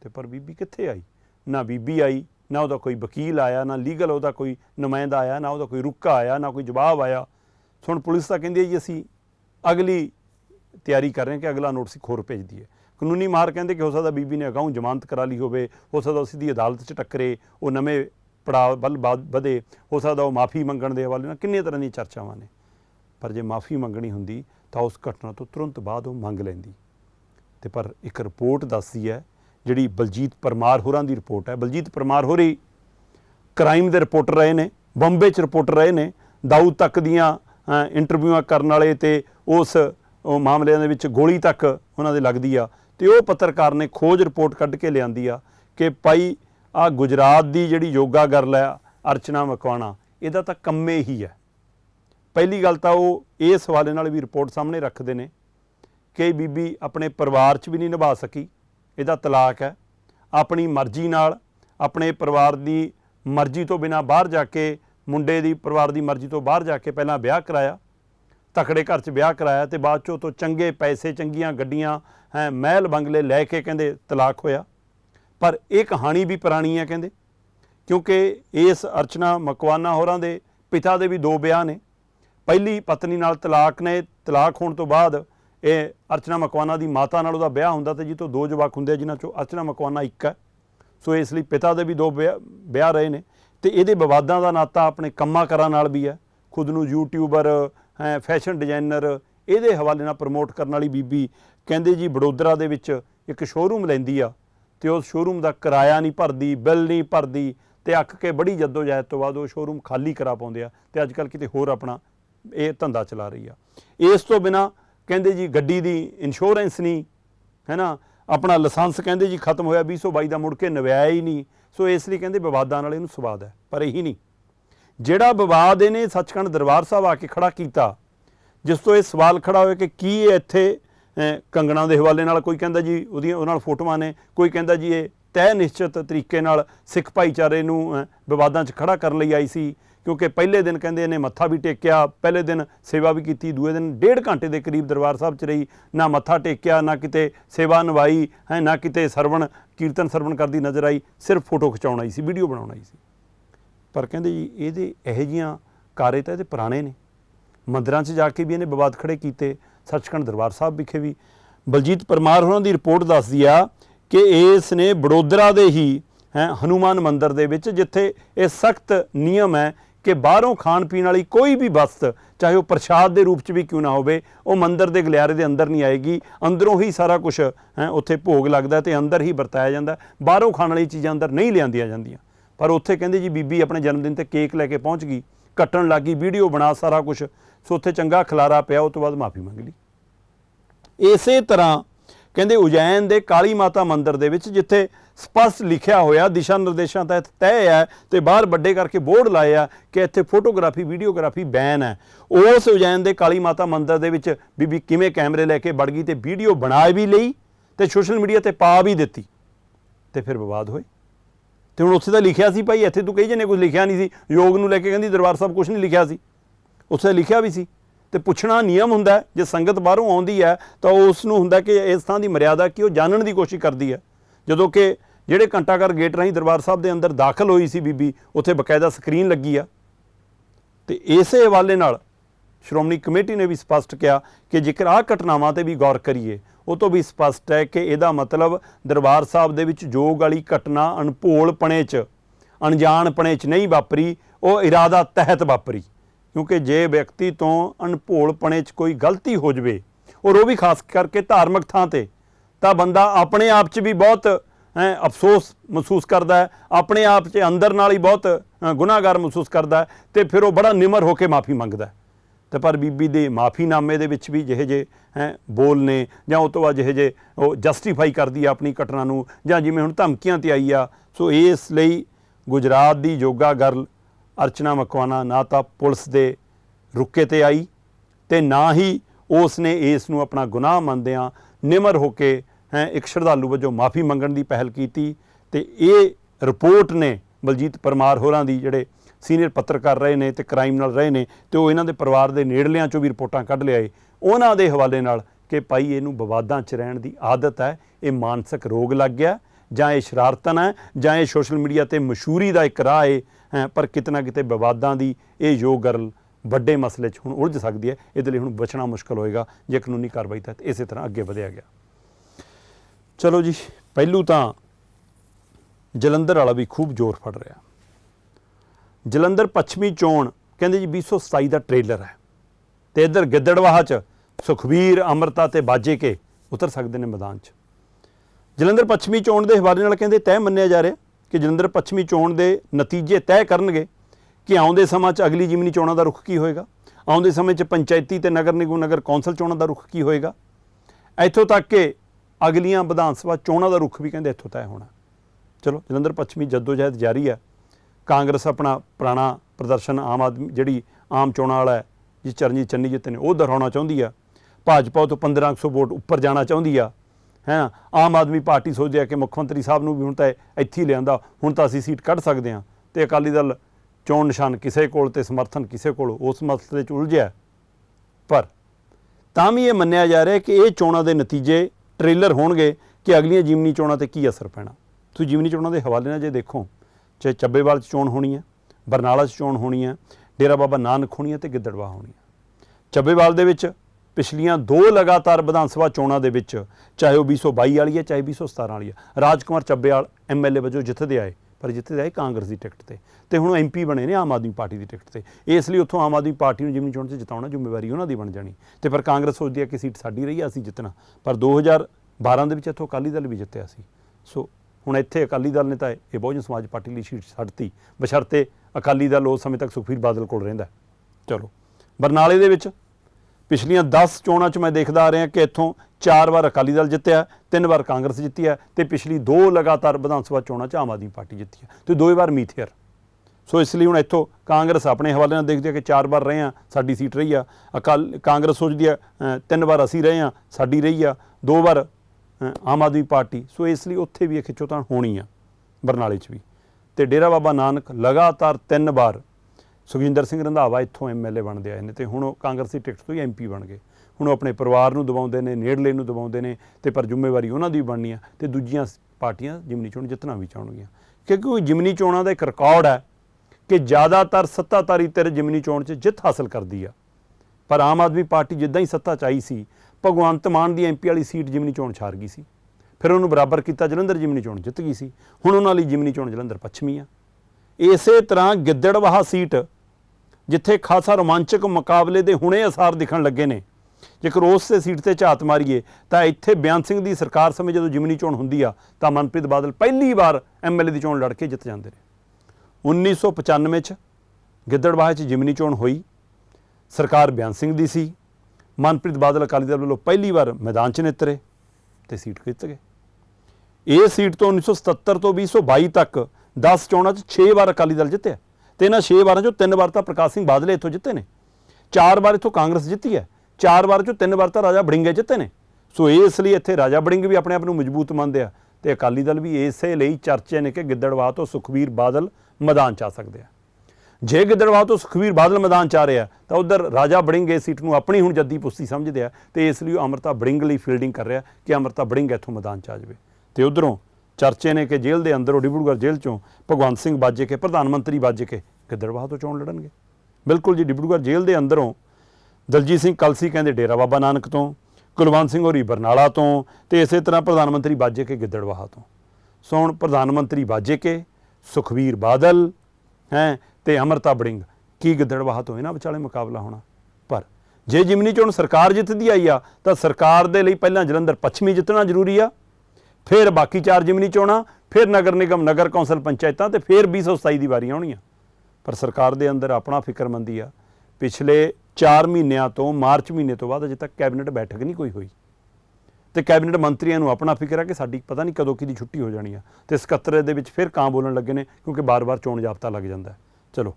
ਤੇ ਪਰ ਬੀਬੀ ਕਿੱਥੇ ਆਈ? ਨਾ ਬੀਬੀ ਆਈ, ਨਾ ਉਹਦਾ ਕੋਈ ਵਕੀਲ ਆਇਆ, ਨਾ ਲੀਗਲ ਉਹਦਾ ਕੋਈ ਨੁਮਾਇੰਦਾ ਆਇਆ, ਨਾ ਉਹਦਾ ਕੋਈ ਰੁੱਕਾ ਆਇਆ, ਨਾ ਕੋਈ ਜਵਾਬ ਆਇਆ। ਸੋ ਹੁਣ ਪੁਲਿਸ ਤਾਂ ਕਹਿੰਦੀ ਹੈ ਜੀ, ਅਸੀਂ ਅਗਲੀ ਤਿਆਰੀ ਕਰ ਰਹੇ ਹਾਂ ਕਿ ਅਗਲਾ ਨੋਟਿਸ ਖੋਰ ਭੇਜ ਦਈਏ। ਕਾਨੂੰਨੀ ਮਾਰ ਕਹਿੰਦੇ ਕਿ ਹੋ ਸਕਦਾ ਬੀਬੀ ਨੇ ਅਗਾਊਂ ਜ਼ਮਾਨਤ ਕਰਾ ਲਈ ਹੋਵੇ, ਹੋ ਸਕਦਾ ਉਹ ਸਿੱਧੀ ਅਦਾਲਤ 'ਚ ਟੱਕਰੇ, ਉਹ ਨਵੇਂ ਪੜਾਅ ਵੱਲ ਵਧੇ ਹੋ ਸਕਦਾ ਉਹ ਮਾਫੀ ਮੰਗਣ ਦੇ ਹਵਾਲੇ ਨਾਲ ਕਿੰਨੇ ਤਰ੍ਹਾਂ ਦੀਆਂ ਚਰਚਾਵਾਂ ਨੇ। ਪਰ ਜੇ ਮਾਫੀ ਮੰਗਣੀ ਹੁੰਦੀ ਤਾਂ ਉਸ ਘਟਨਾ ਤੋਂ ਤੁਰੰਤ ਬਾਅਦ ਉਹ ਮੰਗ ਲੈਂਦੀ। ਤੇ ਪਰ ਇੱਕ ਰਿਪੋਰਟ ਦੱਸਦੀ ਹੈ, ਜਿਹੜੀ ਬਲਜੀਤ ਪਰਮਾਰ ਹੋਰਾਂ ਦੀ ਰਿਪੋਰਟ ਹੈ। ਬਲਜੀਤ ਪਰਮਾਰ ਹੋਰੀ ਕ੍ਰਾਈਮ ਦੇ ਰਿਪੋਰਟਰ ਰਹੇ ਨੇ, ਬੰਬੇ ਚ ਰਿਪੋਰਟਰ ਰਹੇ ਨੇ, ਦਾਊਦ ਤੱਕ ਦੀਆਂ ਇੰਟਰਵਿਊਆਂ ਕਰਨ ਵਾਲੇ ਤੇ ਉਸ ਮਾਮਲਿਆਂ ਦੇ ਵਿੱਚ ਗੋਲੀ ਤੱਕ ਉਹਨਾਂ ਦੇ ਲੱਗਦੀ ਆ। ਤੇ ਉਹ ਪੱਤਰਕਾਰ ਨੇ ਖੋਜ ਰਿਪੋਰਟ ਕੱਢ ਕੇ ਲਿਆਂਦੀ ਆ ਕਿ ਭਾਈ ਆ ਗੁਜਰਾਤ ਦੀ ਜਿਹੜੀ ਯੋਗਾ ਗਰਲ ਹੈ, ਅਰਚਨਾ ਮਕਵਾਣਾ, ਇਹਦਾ ਤਾਂ ਕੰਮੇ ਹੀ ਹੈ। ਪਹਿਲੀ ਗੱਲ ਤਾਂ ਉਹ ਇਸ ਹਵਾਲੇ ਨਾਲ ਵੀ ਰਿਪੋਰਟ ਸਾਹਮਣੇ ਰੱਖਦੇ ਨੇ ਕਿ ਬੀਬੀ ਆਪਣੇ ਪਰਿਵਾਰ 'ਚ ਵੀ ਨਹੀਂ ਨਿਭਾ ਸਕੀ, ਇਹਦਾ ਤਲਾਕ ਹੈ। ਆਪਣੀ ਮਰਜ਼ੀ ਨਾਲ ਆਪਣੇ ਪਰਿਵਾਰ ਦੀ ਮਰਜ਼ੀ ਤੋਂ ਬਿਨਾ ਬਾਹਰ ਜਾ ਕੇ, ਮੁੰਡੇ ਦੀ ਪਰਿਵਾਰ ਦੀ ਮਰਜ਼ੀ ਤੋਂ ਬਾਹਰ ਜਾ ਕੇ ਪਹਿਲਾਂ ਵਿਆਹ ਕਰਾਇਆ, ਤਕੜੇ ਘਰ 'ਚ ਵਿਆਹ ਕਰਾਇਆ ਤੇ ਬਾਅਦ 'ਚੋਂ ਤੋਂ ਚੰਗੇ ਪੈਸੇ, ਚੰਗੀਆਂ ਗੱਡੀਆਂ, ਹੈ, ਮਹਿਲ ਬੰਗਲੇ ਲੈ ਕੇ ਕਹਿੰਦੇ ਤਲਾਕ ਹੋਇਆ। ਪਰ ਇਹ ਕਹਾਣੀ ਵੀ ਪੁਰਾਣੀ ਹੈ ਕਹਿੰਦੇ, ਕਿਉਂਕਿ ਇਸ ਅਰਚਨਾ ਮਕਵਾਨਾ ਹੋਰਾਂ ਦੇ ਪਿਤਾ ਦੇ ਵੀ ਦੋ ਵਿਆਹ ਨੇ। ਪਹਿਲੀ ਪਤਨੀ ਨਾਲ ਤਲਾਕ ਨੇ ਤਲਾਕ ਹੋਣ ਤੋਂ ਬਾਅਦ ਇਹ ਅਰਚਨਾ ਮਕਵਾਨਾ ਦੀ ਮਾਤਾ ਨਾਲ ਉਹਦਾ ਵਿਆਹ ਹੁੰਦਾ ਤੇ ਜੀ ਤੋਂ ਦੋ ਜਵਾਕ ਹੁੰਦੇ ਆ, ਜਿਨ੍ਹਾਂ ਚੋਂ ਅਰਚਨਾ ਮਕਵਾਨਾ ਇੱਕ ਹੈ। ਸੋ ਇਸ ਲਈ ਪਿਤਾ ਦੇ ਵੀ ਦੋ ਵਿਆਹ ਵਿਆਹ ਰਹੇ ਨੇ ਤੇ ਇਹਦੇ ਵਿਵਾਦਾਂ ਦਾ ਨਾਤਾ ਆਪਣੇ ਕੰਮਾਂ ਕਰਾਂ ਨਾਲ ਵੀ ਹੈ। ਖੁਦ ਨੂੰ ਯੂਟਿਊਬਰ ਹੈ ਫੈਸ਼ਨ ਡਿਜ਼ਾਈਨਰ ਇਹਦੇ ਹਵਾਲੇ ਨਾਲ ਪ੍ਰਮੋਟ ਕਰਨ ਵਾਲੀ ਬੀਬੀ ਕਹਿੰਦੇ ਜੀ ਵਡੋਦਰਾ ਦੇ ਵਿੱਚ ਇੱਕ ਸ਼ੋਰੂਮ ਲੈਂਦੀ ਆ ਤੇ ਉਸ ਸ਼ੋਰੂਮ ਦਾ ਕਿਰਾਇਆ ਨਹੀਂ ਭਰਦੀ ਬਿੱਲ ਨਹੀਂ ਭਰਦੀ ਤੇ ਅੱਕ ਕੇ ਬੜੀ ਜਦੋਜਹਿਦ ਤੋਂ ਬਾਅਦ ਉਹ ਸ਼ੋਰੂਮ ਖਾਲੀ ਕਰਾ ਪਾਉਂਦੇ ਆ ਤੇ ਅੱਜ ਕੱਲ ਕਿਤੇ ਹੋਰ ਆਪਣਾ ਇਹ ਧੰਦਾ ਚਲਾ ਰਹੀ ਆ। ਇਸ ਤੋਂ ਬਿਨਾ ਕਹਿੰਦੇ ਜੀ ਗੱਡੀ ਦੀ ਇੰਸ਼ੋਰੈਂਸ ਨਹੀਂ, ਹੈ ਨਾ? ਆਪਣਾ ਲਾਇਸੈਂਸ ਕਹਿੰਦੇ ਜੀ ਖਤਮ ਹੋਇਆ 2022 ਦਾ ਮੁੜ ਕੇ ਨਵਿਆਇਆ ਹੀ ਨਹੀਂ। ਸੋ ਇਸ ਲਈ ਕਹਿੰਦੇ ਵਿਵਾਦਾਂ ਨਾਲ ਇਹਨੂੰ ਸਵਾਦ ਹੈ, ਪਰ ਇਹੀ ਨਹੀਂ। ਜਿਹੜਾ ਵਿਵਾਦ ਇਹਨੇ ਸੱਚਖੰਡ ਦਰਬਾਰ ਸਾਹਿਬ ਆ ਕੇ ਖੜਾ ਕੀਤਾ, ਜਿਸ ਤੋਂ ਇਹ ਸਵਾਲ ਖੜਾ ਹੋਇਆ ਕਿ ਕੀ ਇਹ ਇੱਥੇ ਕੰਗਣਾ ਦੇ ਹਵਾਲੇ ਨਾਲ ਕੋਈ ਕਹਿੰਦਾ ਜੀ ਉਹਦੀਆਂ ਉਹਨਾਂ ਨਾਲ ਫੋਟੋਆਂ ਨੇ, ਕੋਈ ਕਹਿੰਦਾ ਜੀ ਇਹ ਤੈਅ ਨਿਸ਼ਚਿਤ ਤਰੀਕੇ ਨਾਲ ਸਿੱਖ ਭਾਈਚਾਰੇ ਨੂੰ ਵਿਵਾਦਾਂ 'ਚ ਖੜਾ ਕਰਨ ਲਈ ਆਈ ਸੀ, ਕਿਉਂਕਿ ਪਹਿਲੇ ਦਿਨ ਕਹਿੰਦੇ ਇਹਨੇ ਮੱਥਾ ਵੀ ਟੇਕਿਆ, ਪਹਿਲੇ ਦਿਨ ਸੇਵਾ ਵੀ ਕੀਤੀ, ਦੂਏ ਦਿਨ ਡੇਢ ਘੰਟੇ ਦੇ ਕਰੀਬ ਦਰਬਾਰ ਸਾਹਿਬ 'ਚ ਰਹੀ, ਨਾ ਮੱਥਾ ਟੇਕਿਆ, ਨਾ ਕਿਤੇ ਸੇਵਾ ਨਿਭਾਈ, ਹੈ, ਨਾ ਕਿਤੇ ਸਰਵਣ, ਕੀਰਤਨ ਸਰਵਣ ਕਰਦੀ ਨਜ਼ਰ ਆਈ, ਸਿਰਫ ਫੋਟੋ ਖਿਚਾਉਣ ਆਈ ਸੀ, ਵੀਡੀਓ ਬਣਾਉਣ ਆਈ ਸੀ। ਪਰ ਕਹਿੰਦੇ ਜੀ, ਇਹਦੇ ਇਹੋ ਜੀਆਂ ਕਾਰੇ ਤਾਂ ਇਹਦੇ ਪੁਰਾਣੇ ਨੇ। ਮੰਦਰਾਂ 'ਚ ਜਾ ਕੇ ਵੀ ਇਹਨੇ ਵਿਵਾਦ ਖੜੇ ਕੀਤੇ, ਸੱਚਖੰਡ ਦਰਬਾਰ ਸਾਹਿਬ ਵਿਖੇ ਵੀ। ਬਲਜੀਤ ਪਰਮਾਰ ਹੋਰਾਂ ਦੀ ਰਿਪੋਰਟ ਦੱਸਦੀ ਆ ਕਿ ਇਸ ਨੇ ਵਡੋਦਰਾ ਦੇ ਹੀ, ਹੈ, ਹਨੂਮਾਨ ਮੰਦਿਰ ਦੇ ਵਿੱਚ, ਜਿੱਥੇ ਇਹ ਸਖਤ ਨਿਯਮ ਹੈ ਕਿ ਬਾਹਰੋਂ ਖਾਣ ਪੀਣ ਵਾਲੀ ਕੋਈ ਵੀ ਵਸਤ, ਚਾਹੇ ਉਹ ਪ੍ਰਸ਼ਾਦ ਦੇ ਰੂਪ 'ਚ ਵੀ ਕਿਉਂ ਨਾ ਹੋਵੇ, ਉਹ ਮੰਦਿਰ ਦੇ ਗਲਿਆਰੇ ਦੇ ਅੰਦਰ ਨਹੀਂ ਆਏਗੀ। ਅੰਦਰੋਂ ਹੀ ਸਾਰਾ ਕੁਝ ਹੈ, ਉੱਥੇ ਭੋਗ ਲੱਗਦਾ ਤੇ ਅੰਦਰ ਹੀ ਵਰਤਾਇਆ ਜਾਂਦਾ। ਬਾਹਰੋਂ ਖਾਣ ਵਾਲੀ ਚੀਜ਼ਾਂ ਅੰਦਰ ਨਹੀਂ ਲਿਆਂਦੀਆਂ ਜਾਂਦੀਆਂ। ਪਰ ਉੱਥੇ ਕਹਿੰਦੇ ਜੀ, ਬੀਬੀ ਆਪਣੇ ਜਨਮ ਦਿਨ ਤੇ ਕੇਕ ਲੈ ਕੇ ਪਹੁੰਚ ਗਈ। ਕੱਟਣ ਲੱਗੀ, ਵੀਡੀਓ ਬਣਾ ਸਾਰਾ ਕੁਝ ਸੋ ਉੱਥੇ ਚੰਗਾ ਖਲਾਰਾ ਪਿਆ, ਉਹ ਤੋਂ ਬਾਅਦ ਮਾਫੀ ਮੰਗ ਲਈ। ਇਸੇ ਤਰ੍ਹਾਂ ਕਹਿੰਦੇ ਉਜੈਨ ਦੇ ਕਾਲੀ ਮਾਤਾ ਮੰਦਿਰ ਦੇ ਵਿੱਚ ਜਿੱਥੇ ਸਪਸ਼ਟ ਲਿਖਿਆ ਹੋਇਆ ਦਿਸ਼ਾ ਨਿਰਦੇਸ਼ਾਂ ਤਹਿਤ ਤੈਅ ਹੈ ਤੇ ਬਾਹਰ ਵੱਡੇ ਕਰਕੇ ਬੋਰਡ ਲਾਏ ਆ ਕਿ ਇੱਥੇ ਫੋਟੋਗ੍ਰਾਫੀ, ਵੀਡੀਓਗ੍ਰਾਫੀ ਬੈਨ ਹੈ। ਉਸ ਉਜੈਨ ਦੇ ਕਾਲੀ ਮਾਤਾ ਮੰਦਿਰ ਦੇ ਵਿੱਚ ਬੀਬੀ ਕਿਵੇਂ ਕੈਮਰੇ ਲੈ ਕੇ ਵੜ ਗਈ ਤੇ ਵੀਡੀਓ ਬਣਾ ਵੀ ਲਈ ਤੇ ਸੋਸ਼ਲ ਮੀਡੀਆ ਤੇ ਪਾ ਵੀ ਦਿੱਤੀ ਤੇ ਫਿਰ ਵਿਵਾਦ ਹੋਏ। ਤੇ ਹੁਣ ਉੱਥੇ ਤਾਂ ਲਿਖਿਆ ਸੀ ਭਾਈ, ਇੱਥੇ ਤੂੰ ਕਹੀ ਜਨੇ ਕੁਝ ਲਿਖਿਆ ਨਹੀਂ ਸੀ। ਯੋਗ ਨੂੰ ਲੈ ਕੇ ਕਹਿੰਦੀ ਦਰਬਾਰ ਸਾਹਿਬ ਕੁਝ ਨਹੀਂ ਲਿਖਿਆ ਸੀ। ਉੱਥੇ ਲਿਖਿਆ ਵੀ ਸੀ। ਤੇ ਪੁੱਛਣਾ ਨਿਯਮ ਹੁੰਦਾ ਜੇ ਸੰਗਤ ਬਾਹਰੋਂ ਆਉਂਦੀ ਹੈ, ਤਾਂ ਉਸ ਨੂੰ ਹੁੰਦਾ ਕਿ ਇਸ ਥਾਂ ਦੀ ਮਰਿਆਦਾ ਕੀ ਉਹ ਜਾਣਨ ਦੀ ਕੋਸ਼ਿਸ਼ ਕਰਦੀ ਹੈ। ਜਦੋਂ ਕਿ ਜਿਹੜੇ ਘੰਟਾਘਰ ਗੇਟ ਰਾਹੀਂ ਦਰਬਾਰ ਸਾਹਿਬ ਦੇ ਅੰਦਰ ਦਾਖਲ ਹੋਈ ਸੀ ਬੀਬੀ, ਉੱਥੇ ਬਕਾਇਦਾ ਸਕਰੀਨ ਲੱਗੀ ਆ। ਤੇ ਇਸੇ ਹਵਾਲੇ ਨਾਲ ਸ਼੍ਰੋਮਣੀ ਕਮੇਟੀ ਨੇ ਵੀ ਸਪਸ਼ਟ ਕਿਹਾ ਕਿ ਜੇਕਰ ਆਹ ਘਟਨਾਵਾਂ ਤੇ ਵੀ ਗੌਰ ਕਰੀਏ, ਉਹ ਤੋਂ ਵੀ ਸਪਸ਼ਟ ਹੈ ਕਿ ਇਹਦਾ ਮਤਲਬ ਦਰਬਾਰ ਸਾਹਿਬ ਦੇ ਵਿੱਚ ਜੋਗ ਵਾਲੀ ਘਟਨਾ ਅਣਭੋਲਪਣੇ 'ਚ ਅਣਜਾਣਪਣੇ 'ਚ ਨਹੀਂ ਵਾਪਰੀ, ਉਹ ਇਰਾਦਾ ਤਹਿਤ ਵਾਪਰੀ। ਕਿਉਂਕਿ ਜੇ ਵਿਅਕਤੀ ਤੋਂ ਅਣਭੋਲਪਣੇ 'ਚ ਕੋਈ ਗਲਤੀ ਹੋ ਜਵੇ ਔਰ ਉਹ ਵੀ ਖਾਸ ਕਰਕੇ ਧਾਰਮਿਕ ਥਾਂ ਤੇ ਤਾਂ ਬੰਦਾ ਆਪਣੇ ਆਪ 'ਚ ਵੀ ਬਹੁਤ ਹੈਂ, ਅਫਸੋਸ ਮਹਿਸੂਸ ਕਰਦਾ ਹੈ ਆਪਣੇ ਆਪ 'ਚ ਅੰਦਰ ਨਾਲ ਹੀ ਬਹੁਤ ਅ, ਗੁਨਾਹਗਾਰ ਮਹਿਸੂਸ ਕਰਦਾ ਹੈ ਤੇ ਫਿਰ ਉਹ ਬੜਾ ਨਿਮਰ ਹੋ ਕੇ ਮਾਫੀ ਮੰਗਦਾ ਹੈ। ਤੇ ਪਰ ਬੀਬੀ ਦੇ ਮਾਫੀਨਾਮੇ ਦੇ ਵਿੱਚ ਵੀ ਜਿਹੇ ਜੇ ਹੈ ਬੋਲ ਨੇ ਜਾਂ ਉਹ ਤੋਂ ਬਾਅਦ ਜਿਹੇ ਜੇ ਉਹ ਜਸਟੀਫਾਈ ਕਰਦੀ ਆ ਆਪਣੀ ਘਟਨਾ ਨੂੰ ਜਾਂ ਜਿਵੇਂ ਹੁਣ ਧਮਕੀਆਂ ਤੇ ਆਈ ਆ ਸੋ ਇਸ ਲਈ ਗੁਜਰਾਤ ਦੀ ਯੋਗਾ ਗਰਲ ਅਰਚਨਾ ਮਕਵਾਣਾ ਨਾ ਤਾਂ ਪੁਲਿਸ ਦੇ ਰੁਕੇ ਤੇ ਆਈ ਤੇ ਨਾ ਹੀ ਉਸ ਨੇ ਇਸ ਨੂੰ ਆਪਣਾ ਗੁਨਾਹ ਮੰਨਦਿਆਂ ਨਿਮਰ ਹੋ ਕੇ, ਹੈ, ਇੱਕ ਸ਼ਰਧਾਲੂ ਵਜੋਂ ਮਾਫੀ ਮੰਗਣ ਦੀ ਪਹਿਲ ਕੀਤੀ ਤੇ ਇਹ ਰਿਪੋਰਟ ਨੇ ਬਲਜੀਤ ਪਰਮਾਰ ਹੋਰਾਂ ਦੀ ਜਿਹੜੇ ਸੀਨੀਅਰ ਪੱਤਰਕਾਰ ਰਹੇ ਨੇ ਤੇ ਕ੍ਰਾਈਮ ਨਾਲ ਰਹੇ ਨੇ ਤੇ ਉਹ ਇਹਨਾਂ ਦੇ ਪਰਿਵਾਰ ਦੇ ਨੇੜਲਿਆਂ ਚੋਂ ਵੀ ਰਿਪੋਰਟਾਂ ਕੱਢ ਲਿਆਏ। ਉਹਨਾਂ ਦੇ ਹਵਾਲੇ ਨਾਲ ਕਿ ਭਾਈ ਇਹਨੂੰ ਵਿਵਾਦਾਂ 'ਚ ਰਹਿਣ ਦੀ ਆਦਤ ਹੈ, ਇਹ ਮਾਨਸਿਕ ਰੋਗ ਲੱਗ ਗਿਆ ਜਾਂ ਇਹ ਸ਼ਰਾਰਤਨ ਹੈ ਜਾਂ ਇਹ ਸੋਸ਼ਲ ਮੀਡੀਆ ਤੇ ਮਸ਼ਹੂਰੀ ਦਾ ਇੱਕ ਰਾਹ ਹੈ ਪਰ ਕਿਤਨਾ ਕਿਤੇ ਵਿਵਾਦਾਂ ਦੀ ਇਹ ਯੋਗ ਗਰਲ ਵੱਡੇ ਮਸਲੇ 'ਚ ਹੁਣ ਉਲਝ ਸਕਦੀ ਹੈ, ਇਹਦੇ ਲਈ ਹੁਣ ਬਚਣਾ ਮੁਸ਼ਕਲ ਹੋਏਗਾ, ਜੇ ਕਾਨੂੰਨੀ ਕਾਰਵਾਈ ਤਹਿਤ ਇਸੇ ਤਰ੍ਹਾਂ ਅੱਗੇ ਵਧਿਆ ਗਿਆ। ਚਲੋ ਜੀ, ਪਹਿਲੂ ਤਾਂ ਜਲੰਧਰ ਵਾਲਾ ਵੀ ਖੂਬ ਜ਼ੋਰ ਫੜ ਰਿਹਾ। ਜਲੰਧਰ ਪੱਛਮੀ ਚੋਣ, ਕਹਿੰਦੇ ਜੀ 227 ਦਾ ਟ੍ਰੇਲਰ ਹੈ। ਤੇ ਇੱਧਰ ਗਿੱਦੜਵਾਹਾ 'ਚ ਸੁਖਵੀਰ ਅਮਰਤਾ ਤੇ ਬਾਜੇ ਕੇ ਉਤਰ ਸਕਦੇ ਨੇ ਮੈਦਾਨ 'ਚ। ਜਲੰਧਰ ਪੱਛਮੀ ਚੋਣ ਦੇ ਹਵਾਲੇ ਨਾਲ ਕਹਿੰਦੇ ਤੈਅ ਮੰਨਿਆ ਜਾ ਰਿਹਾ। ਕਿ ਜਲੰਧਰ ਪੱਛਮੀ ਚੋਣ ਦੇ ਨਤੀਜੇ ਤੈਅ ਕਰਨਗੇ ਕਿ ਆਉਂਦੇ ਸਮਾਂ 'ਚ ਅਗਲੀ ਜਿਮਨੀ ਚੋਣਾਂ ਦਾ ਰੁਖ ਕੀ ਹੋਏਗਾ? ਆਉਂਦੇ ਸਮੇਂ 'ਚ ਪੰਚਾਇਤੀ ਤੇ ਨਗਰ ਨਿਗਮ, ਨਗਰ ਕੌਂਸਲ ਚੋਣਾਂ ਦਾ ਰੁਖ ਕੀ ਹੋਏਗਾ? ਇੱਥੋਂ ਤੱਕ ਕਿ ਅਗਲੀਆਂ ਵਿਧਾਨ ਸਭਾ ਚੋਣਾਂ ਦਾ ਰੁਖ ਵੀ ਕਹਿੰਦੇ ਇੱਥੋਂ ਤੈਅ ਹੋਣਾ। ਚਲੋ, ਜਲੰਧਰ ਪੱਛਮੀ ਜਦੋਜਹਿਦ ਜਾਰੀ ਹੈ। ਕਾਂਗਰਸ ਆਪਣਾ ਪੁਰਾਣਾ ਪ੍ਰਦਰਸ਼ਨ ਆਮ ਆਦਮੀ, ਜਿਹੜੀ ਆਮ ਚੋਣਾਂ ਵਾਲਾ ਹੈ, ਜਿਸ ਚਰਨਜੀਤ ਚੰਨੀ ਜਿੱਤੇ ਨੇ, ਉਹ ਦੁਹਰਾਉਣਾ ਚਾਹੁੰਦੀ ਆ। ਭਾਜਪਾ ਉਹ ਤੋਂ 1500 ਵੋਟ ਉੱਪਰ ਜਾਣਾ ਚਾਹੁੰਦੀ ਆ। ਹੈ, ਆਮ ਆਦਮੀ ਪਾਰਟੀ ਸੋਚਿਆ ਕਿ ਮੁੱਖ ਮੰਤਰੀ ਸਾਹਿਬ ਨੂੰ ਵੀ ਹੁਣ ਤਾਂ ਇੱਥੇ ਹੀ ਲਿਆਂਦਾ, ਹੁਣ ਤਾਂ ਅਸੀਂ ਸੀਟ ਕੱਢ ਸਕਦੇ ਹਾਂ। ਤੇ ਅਕਾਲੀ ਦਲ ਚੋਣ ਨਿਸ਼ਾਨ ਕਿਸੇ ਕੋਲ ਤੇ ਸਮਰਥਨ ਕਿਸੇ ਕੋਲ, ਉਸ ਮਸਲੇ 'ਚ ਉਲਝਿਆ ਪਰ ਤਾਂ ਵੀ ਇਹ ਮੰਨਿਆ ਜਾ ਰਿਹਾ ਕਿ ਇਹ ਚੋਣਾਂ ਦੇ ਨਤੀਜੇ ਟ੍ਰੇਲਰ ਹੋਣਗੇ ਕਿ ਅਗਲੀਆਂ ਜਿਮਨੀ ਚੋਣਾਂ ਤੇ ਕੀ ਅਸਰ ਪੈਣਾ। ਤੁਸੀਂ ਜਿਮਨੀ ਚੋਣਾਂ ਦੇ ਹਵਾਲੇ ਨਾਲ ਜੇ ਦੇਖੋ, ਚਾਹੇ ਚੱਬੇਵਾਲ 'ਚ ਚੋਣ ਹੋਣੀ ਹੈ, ਬਰਨਾਲਾ 'ਚ ਚੋਣ ਹੋਣੀ ਹੈ, ਡੇਰਾ ਬਾਬਾ ਨਾਨਕ ਹੋਣੀ ਹੈ ਤੇ ਗਿੱਦੜਵਾ ਹੋਣੀ ਹੈ। ਚੱਬੇਵਾਲ ਦੇ ਵਿੱਚ ਪਿਛਲੀਆਂ ਦੋ ਲਗਾਤਾਰ ਵਿਧਾਨ ਸਭਾ ਚੋਣਾਂ ਦੇ ਵਿੱਚ, ਚਾਹੇ ਉਹ 2022 ਵਾਲੀ ਹੈ, ਚਾਹੇ 2017 ਵਾਲੀ ਹੈ, ਰਾਜਕੁਮਾਰ ਚੱਬੇਵਾਲ ਐਮਐਲਏ ਵਜੋਂ ਜਿੱਤਦੇ ਆਏ, ਪਰ ਜਿੱਤਦੇ ਆਏ ਕਾਂਗਰਸ ਦੀ ਟਿਕਟ ਤੇ। ਤੇ ਹੁਣ ਐਮਪੀ ਬਣੇ ਨੇ ਆਮ ਆਦਮੀ ਪਾਰਟੀ ਦੀ ਟਿਕਟ ਤੇ। ਇਸ ਲਈ ਉੱਥੋਂ ਆਮ ਆਦਮੀ ਪਾਰਟੀ ਨੂੰ ਜਿਮਨੀ ਚੋਣ 'ਚ ਜਿਤਾਉਣਾ ਜ਼ਿੰਮੇਵਾਰੀ ਉਹਨਾਂ ਦੀ ਬਣ ਜਾਣੀ। ਤੇ ਪਰ ਕਾਂਗਰਸ ਸੋਚਦੀ ਹੈ ਕਿ ਸੀਟ ਸਾਡੀ ਰਹੀ ਹੈ ਅਸੀਂ ਜਿੱਤਣਾ। ਪਰ 2012 ਦੇ ਵਿੱਚ ਇੱਥੋਂ ਅਕਾਲੀ ਦਲ ਵੀ ਜਿੱਤਿਆ ਸੀ। ਸੋ ਹੁਣ ਇੱਥੇ ਅਕਾਲੀ ਦਲ ਨੇ ਤਾਂ ਇਹ ਬਹੁਜਨ ਸਮਾਜ ਪਾਰਟੀ ਲਈ ਸੀਟ ਛੱਡਤੀ। ਬਸ਼ਰਤੇ ਅਕਾਲੀ ਦਲ ਉਸ ਸਮੇਂ ਤੱਕ ਸੁਖਬੀਰ ਬਾਦਲ ਕੋਲ ਰਹਿੰਦਾ। ਚਲੋ। ਬਰਨਾਲੇ ਦੇ ਵਿੱਚ ਪਿਛਲੀਆਂ 10 ਚੋਣਾਂ 'ਚ ਮੈਂ ਦੇਖਦਾ ਆ ਰਿਹਾ ਕਿ ਇੱਥੋਂ ਚਾਰ ਵਾਰ ਅਕਾਲੀ ਦਲ ਜਿੱਤਿਆ, ਤਿੰਨ ਵਾਰ ਕਾਂਗਰਸ ਜਿੱਤੀ ਹੈ ਤੇ ਪਿਛਲੀ ਦੋ ਲਗਾਤਾਰ ਵਿਧਾਨ ਸਭਾ ਚੋਣਾਂ 'ਚ ਆਮ ਆਦਮੀ ਪਾਰਟੀ ਜਿੱਤੀ ਹੈ ਤੇ ਦੋ ਵਾਰ ਮੀਥੇਰ ਸੋ ਇਸ ਲਈ ਹੁਣ ਇੱਥੋਂ ਕਾਂਗਰਸ ਆਪਣੇ ਹਵਾਲੇ ਨਾਲ ਦੇਖਦੀ ਹੈ ਕਿ ਚਾਰ ਵਾਰ ਰਹੇ ਆ, ਸਾਡੀ ਸੀਟ ਰਹੀ ਆ। ਅਕਾਲ, ਕਾਂਗਰਸ ਸੋਚਦੀ ਆ ਤਿੰਨ ਵਾਰ ਅਸੀਂ ਰਹੇ ਆ, ਸਾਡੀ ਰਹੀ ਆ, ਦੋ ਵਾਰ ਆਮ ਆਦਮੀ ਪਾਰਟੀ। ਸੋ ਇਸ ਲਈ ਉੱਥੇ ਵੀ ਇਹ ਖਿੱਚੋਤਾਣ ਹੋਣੀ ਆ, ਬਰਨਾਲੇ 'ਚ ਵੀ। ਤੇ ਡੇਰਾ ਬਾਬਾ ਨਾਨਕ ਲਗਾਤਾਰ ਤਿੰਨ ਵਾਰ ਸੁਖਜਿੰਦਰ ਸਿੰਘ ਰੰਧਾਵਾ ਇੱਥੋਂ ਐਮਐਲਏ ਬਣਦੇ ਆਏ ਨੇ ਤੇ ਹੁਣ ਉਹ ਕਾਂਗਰਸੀ ਟਿਕਟ ਤੋਂ ਹੀ ਐਮਪੀ ਬਣ ਗਏ। ਹੁਣ ਉਹ ਆਪਣੇ ਪਰਿਵਾਰ ਨੂੰ ਦਬਾਉਂਦੇ ਨੇ, ਨੇੜਲੇ ਨੂੰ ਦਬਾਉਂਦੇ ਨੇ ਤੇ ਪਰ ਜ਼ਿੰਮੇਵਾਰੀ ਉਹਨਾਂ ਦੀ ਵੀ ਬਣਨੀ ਆ ਤੇ ਦੂਜੀਆਂ ਪਾਰਟੀਆਂ ਜਿਮਨੀ ਚੋਣ ਜਿੱਤਣਾ ਵੀ ਚਾਹਣਗੀਆਂ। ਕਿਉਂਕਿ ਉਹ ਜਿਮਨੀ ਚੋਣਾਂ ਦਾ ਇੱਕ ਰਿਕਾਰਡ ਹੈ ਕਿ ਜ਼ਿਆਦਾਤਰ ਸੱਤਾਧਾਰੀ ਧਿਰ ਜਿਮਨੀ ਚੋਣ 'ਚ ਜਿੱਤ ਹਾਸਲ ਕਰਦੀ ਆ। ਪਰ ਆਮ ਆਦਮੀ ਪਾਰਟੀ ਜਿੱਦਾਂ ਹੀ ਸੱਤਾ 'ਚ ਆਈ ਸੀ, ਭਗਵੰਤ ਮਾਨ ਦੀ ਐਮਪੀ ਵਾਲੀ ਸੀਟ ਜਿਮਨੀ ਚੋਣ ਛਾਰ ਗਈ ਸੀ। ਫਿਰ ਉਹਨੂੰ ਬਰਾਬਰ ਕੀਤਾ ਜਲੰਧਰ ਜਿਮਨੀ ਚੋਣ ਜਿੱਤ ਗਈ ਸੀ। ਹੁਣ ਉਹਨਾਂ ਲਈ ਜਿਮਨੀ ਚੋਣ ਜਲੰਧਰ ਪੱਛਮੀ ਆ। ਇਸੇ ਤਰ੍ਹਾਂ ਗਿੱਦੜਵਾਹਾ ਸੀਟ ਜਿੱਥੇ ਖਾਸਾ ਰੋਮਾਂਚਕ ਮੁਕਾਬਲੇ ਦੇ ਹੁਣੇ ਅਸਾਰ ਦਿਖਣ ਲੱਗੇ ਨੇ। ਜੇਕਰ ਉਸ ਤੇ ਸੀਟ ਤੇ ਝਾਤ ਮਾਰੀਏ, ਤਾਂ ਇੱਥੇ ਬਿਆਨ ਸਿੰਘ ਦੀ ਸਰਕਾਰ ਸਮੇਂ ਜਦੋਂ ਜਿਮਨੀ ਚੋਣ ਹੁੰਦੀ ਆ, ਤਾਂ ਮਨਪ੍ਰੀਤ ਬਾਦਲ ਪਹਿਲੀ ਵਾਰ ਐਮਐਲਏ ਦੀ ਚੋਣ ਲੜ ਕੇ ਜਿੱਤ ਜਾਂਦੇ ਨੇ। 1995 ਚ ਗਿੱਦੜਬਾਹਾ 'ਚ ਜਿਮਨੀ ਚੋਣ ਹੋਈ। ਸਰਕਾਰ ਬਿਆਨ ਸਿੰਘ ਦੀ ਸੀ। ਮਨਪ੍ਰੀਤ ਬਾਦਲ ਅਕਾਲੀ ਦਲ ਵੱਲੋਂ ਪਹਿਲੀ ਵਾਰ ਮੈਦਾਨ 'ਚ ਨਿੱਤਰੇ ਤੇ ਸੀਟ ਜਿੱਤ ਗਏ। ਇਹ ਸੀਟ ਤੋਂ 1977 ਤੋਂ 2022 ਤੱਕ 10 ਚੋਣਾਂ 'ਚ 6 ਵਾਰ ਅਕਾਲੀ ਦਲ ਜਿੱਤਿਆ। ਤੇ ਇਹਨਾਂ 6 ਵਾਰਾਂ 'ਚੋਂ ਤਿੰਨ ਵਾਰ ਤਾਂ ਪ੍ਰਕਾਸ਼ ਸਿੰਘ ਬਾਦਲੇ ਇੱਥੋਂ ਜਿੱਤੇ ਨੇ। ਚਾਰ ਵਾਰ ਇੱਥੋਂ ਕਾਂਗਰਸ ਜਿੱਤੀ ਹੈ। ਚਾਰ ਵਾਰ 'ਚੋਂ ਤਿੰਨ ਵਾਰ ਤਾਂ ਰਾਜਾ ਬੜਿੰਗੇ ਜਿੱਤੇ ਨੇ। ਸੋ ਇਸ ਲਈ ਇੱਥੇ ਰਾਜਾ ਬੜਿੰਗ ਵੀ ਆਪਣੇ ਆਪ ਨੂੰ ਮਜ਼ਬੂਤ ਮੰਨਦੇ ਆ ਤੇ ਅਕਾਲੀ ਦਲ ਵੀ ਇਸੇ ਲਈ ਚਰਚੇ ਨੇ ਕਿ ਗਿੱਦੜਵਾਹ ਤੋਂ ਸੁਖਵੀਰ ਬਾਦਲ ਮੈਦਾਨ 'ਚ ਆ ਸਕਦੇ ਆ। ਜੇ ਗਿੱਦੜਵਾਹ ਤੋਂ ਸੁਖਵੀਰ ਬਾਦਲ ਮੈਦਾਨ 'ਚ ਆ ਰਿਹਾ ਤਾਂ ਉਧਰ ਰਾਜਾ ਬੜਿੰਗ ਇਸ ਸੀਟ ਨੂੰ ਆਪਣੀ ਹੁਣ ਜੱਦੀ ਪੁਸਤੀ ਸਮਝਦੇ ਆ ਤੇ ਇਸ ਲਈ ਉਹ ਅਮਰਤਾ ਬੜਿੰਗ ਲਈ ਫੀਲਡਿੰਗ ਕਰ ਰਿਹਾ ਕਿ ਅਮਰਤਾ ਬੜਿੰਗ ਇੱਥੋਂ ਮੈਦਾਨ 'ਚ ਆ ਜਾਵੇ। ਤੇ ਉਧਰੋਂ ਚਰਚੇ ਨੇ ਕਿ ਜੇਲ੍ਹ ਦੇ ਅੰਦਰੋਂ ਡਿਬੜੂਗੜ੍ਹ ਜੇਲ੍ਹ 'ਚੋਂ ਭਗਵੰਤ ਸਿੰਘ ਬਾਜੇ ਕੇ, ਪ੍ਰਧਾਨ ਮੰਤਰੀ ਬਾਜੇ ਕੇ ਗਿੱਦੜਵਾਹ ਤੋਂ ਚੋਣ ਲੜਨਗੇ। ਬਿਲਕੁਲ ਜੀ ਡਿਬੜੂਗੜ੍ਹ ਜੇਲ੍ਹ ਦੇ ਅੰਦਰੋਂ ਦਲਜੀਤ ਸਿੰਘ ਕਲਸੀ ਕਹਿੰਦੇ ਡੇਰਾ ਬਾਬਾ ਨਾਨਕ ਤੋਂ, ਕੁਲਵੰਤ ਸਿੰਘ ਹੋਰੀ ਬਰਨਾਲਾ ਤੋਂ ਤੇ ਇਸੇ ਤਰ੍ਹਾਂ ਪ੍ਰਧਾਨ ਮੰਤਰੀ ਬਾਜੇ ਕੇ ਗਿੱਦੜਵਾਹ ਤੋਂ। ਸੋ ਹੁਣ ਪ੍ਰਧਾਨ ਮੰਤਰੀ ਬਾਜੇ ਕੇ, ਸੁਖਵੀਰ ਬਾਦਲ, ਹੈ, ਤੇ ਅਮਰਤਾ ਬੜਿੰਗ, ਕੀ ਗਿੱਦੜਵਾਹ ਤੋਂ ਇਹਨਾਂ ਵਿਚਾਲੇ ਮੁਕਾਬਲਾ ਹੋਣਾ? ਪਰ ਜੇ ਜਿਮਨੀ ਚੋਣ ਸਰਕਾਰ ਜਿੱਤਦੀ ਆਈ ਆ, ਤਾਂ ਸਰਕਾਰ ਦੇ ਲਈ ਪਹਿਲਾਂ ਜਲੰਧਰ ਪੱਛਮੀ ਜਿੱਤਣਾ ਜ਼ਰੂਰੀ ਆ। ਫਿਰ ਬਾਕੀ ਚਾਰ ਜਿਮਨੀ ਚੋਣਾਂ, ਫਿਰ ਨਗਰ ਨਿਗਮ, ਨਗਰ ਕੌਂਸਲ ਪੰਚਾਇਤਾਂ ਤੇ ਫਿਰ 227 ਦੀ ਵਾਰੀ ਆਉਣੀਆਂ ਪਰ ਸਰਕਾਰ ਦੇ ਅੰਦਰ ਆਪਣਾ ਫਿਕਰਮੰਦੀ ਆ। ਪਿਛਲੇ 4 ਮਹੀਨਿਆਂ ਤੋਂ ਮਾਰਚ ਮਹੀਨੇ ਤੋਂ ਬਾਅਦ ਅਜੇ ਤੱਕ ਕੈਬਨਿਟ ਬੈਠਕ ਨਹੀਂ ਕੋਈ ਹੋਈ। ਤੇ ਕੈਬਨਿਟ ਮੰਤਰੀਆਂ ਨੂੰ ਆਪਣਾ ਫਿਕਰ ਆ ਕਿ ਸਾਡੀ ਪਤਾ ਨਹੀਂ ਕਦੋਂ ਕਿਹਦੀ ਛੁੱਟੀ ਹੋ ਜਾਣੀ ਆ। ਤੇ ਸਕੱਤਰੇ ਦੇ ਵਿੱਚ ਫਿਰ ਕਾਂ ਬੋਲਣ ਲੱਗੇ ਨੇ ਕਿਉਂਕਿ ਬਾਰ-ਬਾਰ ਚੋਣ ਜਾਬਤਾ ਲੱਗ ਜਾਂਦਾ। ਚਲੋ,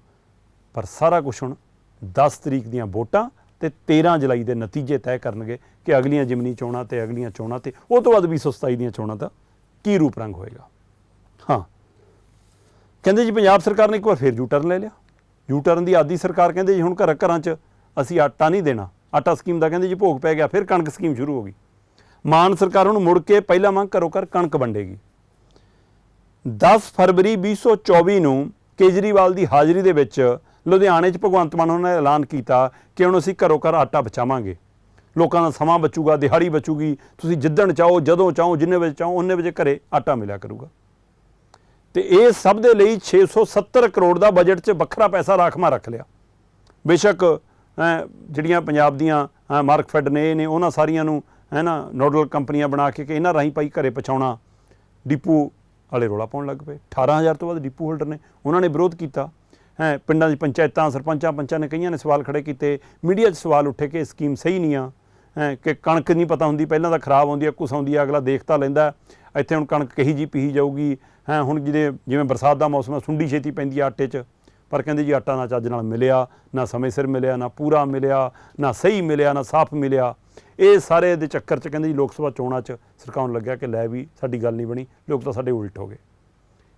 ਪਰ ਸਾਰਾ ਕੁਝ ਹੁਣ 10 ਤਰੀਕ ਦੀਆਂ ਵੋਟਾਂ ਤੇ 13 ਜੁਲਾਈ ਦੇ ਨਤੀਜੇ ਤੈਅ ਕਰਨਗੇ ਕਿ ਅਗਲੀਆਂ ਜਿਮਨੀ ਚੋਣਾਂ ਤੇ ਅਗਲੀਆਂ ਚੋਣਾਂ ਤੇ, ਉਹ ਤੋਂ ਬਾਅਦ 227 ਦੀਆਂ ਚੋਣਾਂ ਦਾ ਕੀ ਰੂਪ ਰੰਗ ਹੋਏਗਾ? ਹਾਂ। ਕਹਿੰਦੇ ਜੀ ਪੰਜਾਬ ਸਰਕਾਰ ਨੇ ਇੱਕ ਵਾਰ ਫਿਰ ਯੂ ਟਰਨ ਲੈ ਲਿਆ। ਯੂ ਟਰਨ ਦੀ ਆਦੀ ਸਰਕਾਰ ਕਹਿੰਦੇ ਜੀ ਹੁਣ ਘਰ ਘਰਾਂ 'ਚ ਅਸੀਂ ਆਟਾ ਨਹੀਂ ਦੇਣਾ। ਆਟਾ ਸਕੀਮ ਦਾ ਕਹਿੰਦੇ ਜੀ ਭੋਗ ਪੈ ਗਿਆ, ਫਿਰ ਕਣਕ ਸਕੀਮ ਸ਼ੁਰੂ ਹੋ ਗਈ। ਮਾਨ ਸਰਕਾਰ ਹੁਣ ਮੁੜ ਕੇ ਪਹਿਲਾ ਮੰਗ ਘਰੋਂ ਘਰ ਕਣਕ ਵੰਡੇਗੀ। 10 ਫਰਵਰੀ 2024 ਨੂੰ ਕੇਜਰੀਵਾਲ ਦੀ ਹਾਜ਼ਰੀ ਦੇ ਵਿੱਚ ਲੁਧਿਆਣੇ 'ਚ ਭਗਵੰਤ ਮਾਨ ਉਹਨਾਂ ਨੇ ਐਲਾਨ ਕੀਤਾ ਕਿ ਹੁਣ ਅਸੀਂ ਘਰੋਂ ਘਰ ਆਟਾ ਪਹੁੰਚਾਵਾਂਗੇ ਲੋਕਾਂ ਦਾ ਸਮਾਂ ਬਚੂਗਾ, ਦਿਹਾੜੀ ਬਚੂਗੀ, ਤੁਸੀਂ ਜਿੱਦਣ ਚਾਹੋ, ਜਦੋਂ ਚਾਹੋ, ਜਿੰਨੇ ਵਜੇ ਚਾਹੋ ਉਹਨੇ ਵਜੇ ਘਰੇ ਆਟਾ ਮਿਲਿਆ ਕਰੂਗਾ। ਤੇ ਇਹ ਸਭ ਦੇ ਲਈ 670 ਕਰੋੜ ਦਾ ਬਜਟ 'ਚ ਵੱਖਰਾ ਪੈਸਾ ਰਾਖਵਾਂ ਰੱਖ ਲਿਆ। ਬੇਸ਼ੱਕ ਜਿਹੜੀਆਂ ਪੰਜਾਬ ਦੀਆਂ ਮਾਰਕਫੈਡ ਨੇ, ਇਹ ਨੇ, ਉਹਨਾਂ ਸਾਰੀਆਂ ਨੂੰ ਹੈ ਨਾ, ਨੋਡਲ ਕੰਪਨੀਆਂ ਬਣਾ ਕੇ ਕਿ ਇਹਨਾਂ ਰਾਹੀਂ ਭਾਈ ਘਰੇ ਪਹੁੰਚਾਉਣਾ ਡਿਪੂ ਵਾਲੇ ਰੋਲਾ ਪਾਉਣ ਲੱਗ ਪਏ। 18000 ਤੋਂ ਵੱਧ ਡਿਪੂ ਹੋਲਡਰ ਨੇ, ਉਹਨਾਂ ਨੇ ਵਿਰੋਧ ਕੀਤਾ। ਹੈ, ਪਿੰਡਾਂ ਦੀ ਪੰਚਾਇਤਾਂ, ਸਰਪੰਚਾਂ, ਪੰਚਾਂ ਨੇ ਕਈਆਂ ਨੇ ਸਵਾਲ ਖੜੇ ਕੀਤੇ। ਮੀਡੀਆ 'ਚ ਸਵਾਲ ਉੱਠੇ ਕਿ ਇਹ ਸਕੀਮ ਸਹੀ ਨਹੀਂ ਆ, ਹੈ, ਕਿ ਕਣਕ ਨਹੀਂ ਪਤਾ ਹੁੰਦੀ, ਪਹਿਲਾਂ ਤਾਂ ਖਰਾਬ ਆਉਂਦੀ ਆ, ਕੁਛ ਆਉਂਦੀ ਆ, ਅਗਲਾ ਦੇਖਤਾ ਲੈਂਦਾ। ਇੱਥੇ ਹੁਣ ਕਣਕ ਕਹੀ ਜੀ ਪੀਹੀ ਜਾਊਗੀ, ਹੈ, ਹੁਣ ਜਿਹਦੇ ਜਿਵੇਂ ਬਰਸਾਤ ਦਾ ਮੌਸਮ ਹੈ ਸੁੰਡੀ ਛੇਤੀ ਪੈਂਦੀ ਆ ਆਟੇ 'ਚ, ਪਰ ਕਹਿੰਦੇ ਜੀ ਆਟਾ ਨਾ ਚੱਜ ਨਾਲ ਮਿਲਿਆ, ਨਾ ਸਮੇਂ ਸਿਰ ਮਿਲਿਆ, ਨਾ ਪੂਰਾ ਮਿਲਿਆ, ਨਾ ਸਹੀ ਮਿਲਿਆ, ਨਾ ਸਾਫ਼ ਮਿਲਿਆ। ਇਹ ਸਾਰੇ ਦੇ ਚੱਕਰ 'ਚ ਕਹਿੰਦੇ ਜੀ ਲੋਕ ਸਭਾ ਚੋਣਾਂ 'ਚ ਸਰਕਾਰ ਨੂੰ ਲੱਗਿਆ ਕਿ ਲੈ ਵੀ ਸਾਡੀ ਗੱਲ ਨਹੀਂ ਬਣੀ, ਲੋਕ ਤਾਂ ਸਾਡੇ ਉਲਟ ਹੋ ਗਏ।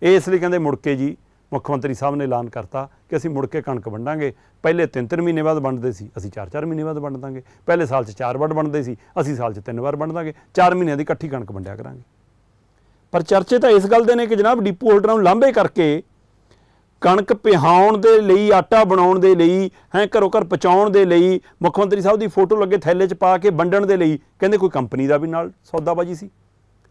ਇਹ ਇਸ ਲਈ ਕਹਿੰਦੇ ਮੁੜ ਕੇ ਜੀ ਮੁੱਖ ਮੰਤਰੀ ਸਾਹਿਬ ਨੇ ਐਲਾਨ ਕਰਤਾ ਕਿ ਅਸੀਂ ਮੁੜ ਕੇ ਕਣਕ ਵੰਡਾਂਗੇ। ਪਹਿਲੇ 3-3 ਮਹੀਨੇ ਬਾਅਦ ਵੰਡਦੇ ਸੀ, ਅਸੀਂ 4-4 ਮਹੀਨੇ ਬਾਅਦ ਵੰਡ ਦਾਂਗੇ। ਪਹਿਲੇ ਸਾਲ 'ਚ 4 ਵਾਰ ਵੰਡਦੇ ਸੀ, ਅਸੀਂ ਸਾਲ 'ਚ 3 ਵਾਰ ਵੰਡ ਦਾਂਗੇ। 4 ਮਹੀਨਿਆਂ ਦੀ ਇਕੱਠੀ ਕਣਕ ਵੰਡਿਆ ਕਰਾਂਗੇ। ਪਰ ਚਰਚੇ ਤਾਂ ਇਸ ਗੱਲ ਦੇ ਨੇ ਕਿ ਜਨਾਬ ਡਿਪੂ ਹੋਲਡਰਾਂ ਨੂੰ ਲਾਂਭੇ ਕਰਕੇ ਕਣਕ ਪਿਹਾਉਣ ਦੇ ਲਈ, ਆਟਾ ਬਣਾਉਣ ਦੇ ਲਈ, ਹੈ, ਘਰੋਂ ਘਰ ਪਹੁੰਚਾਉਣ ਦੇ ਲਈ, ਮੁੱਖ ਮੰਤਰੀ ਸਾਹਿਬ ਦੀ ਫੋਟੋ ਲੱਗੇ ਥੈਲੇ 'ਚ ਪਾ ਕੇ ਵੰਡਣ ਦੇ ਲਈ, ਕਹਿੰਦੇ ਕੋਈ ਕੰਪਨੀ ਦਾ ਵੀ ਨਾਲ ਸੌਦਾਬਾਜੀ ਸੀ।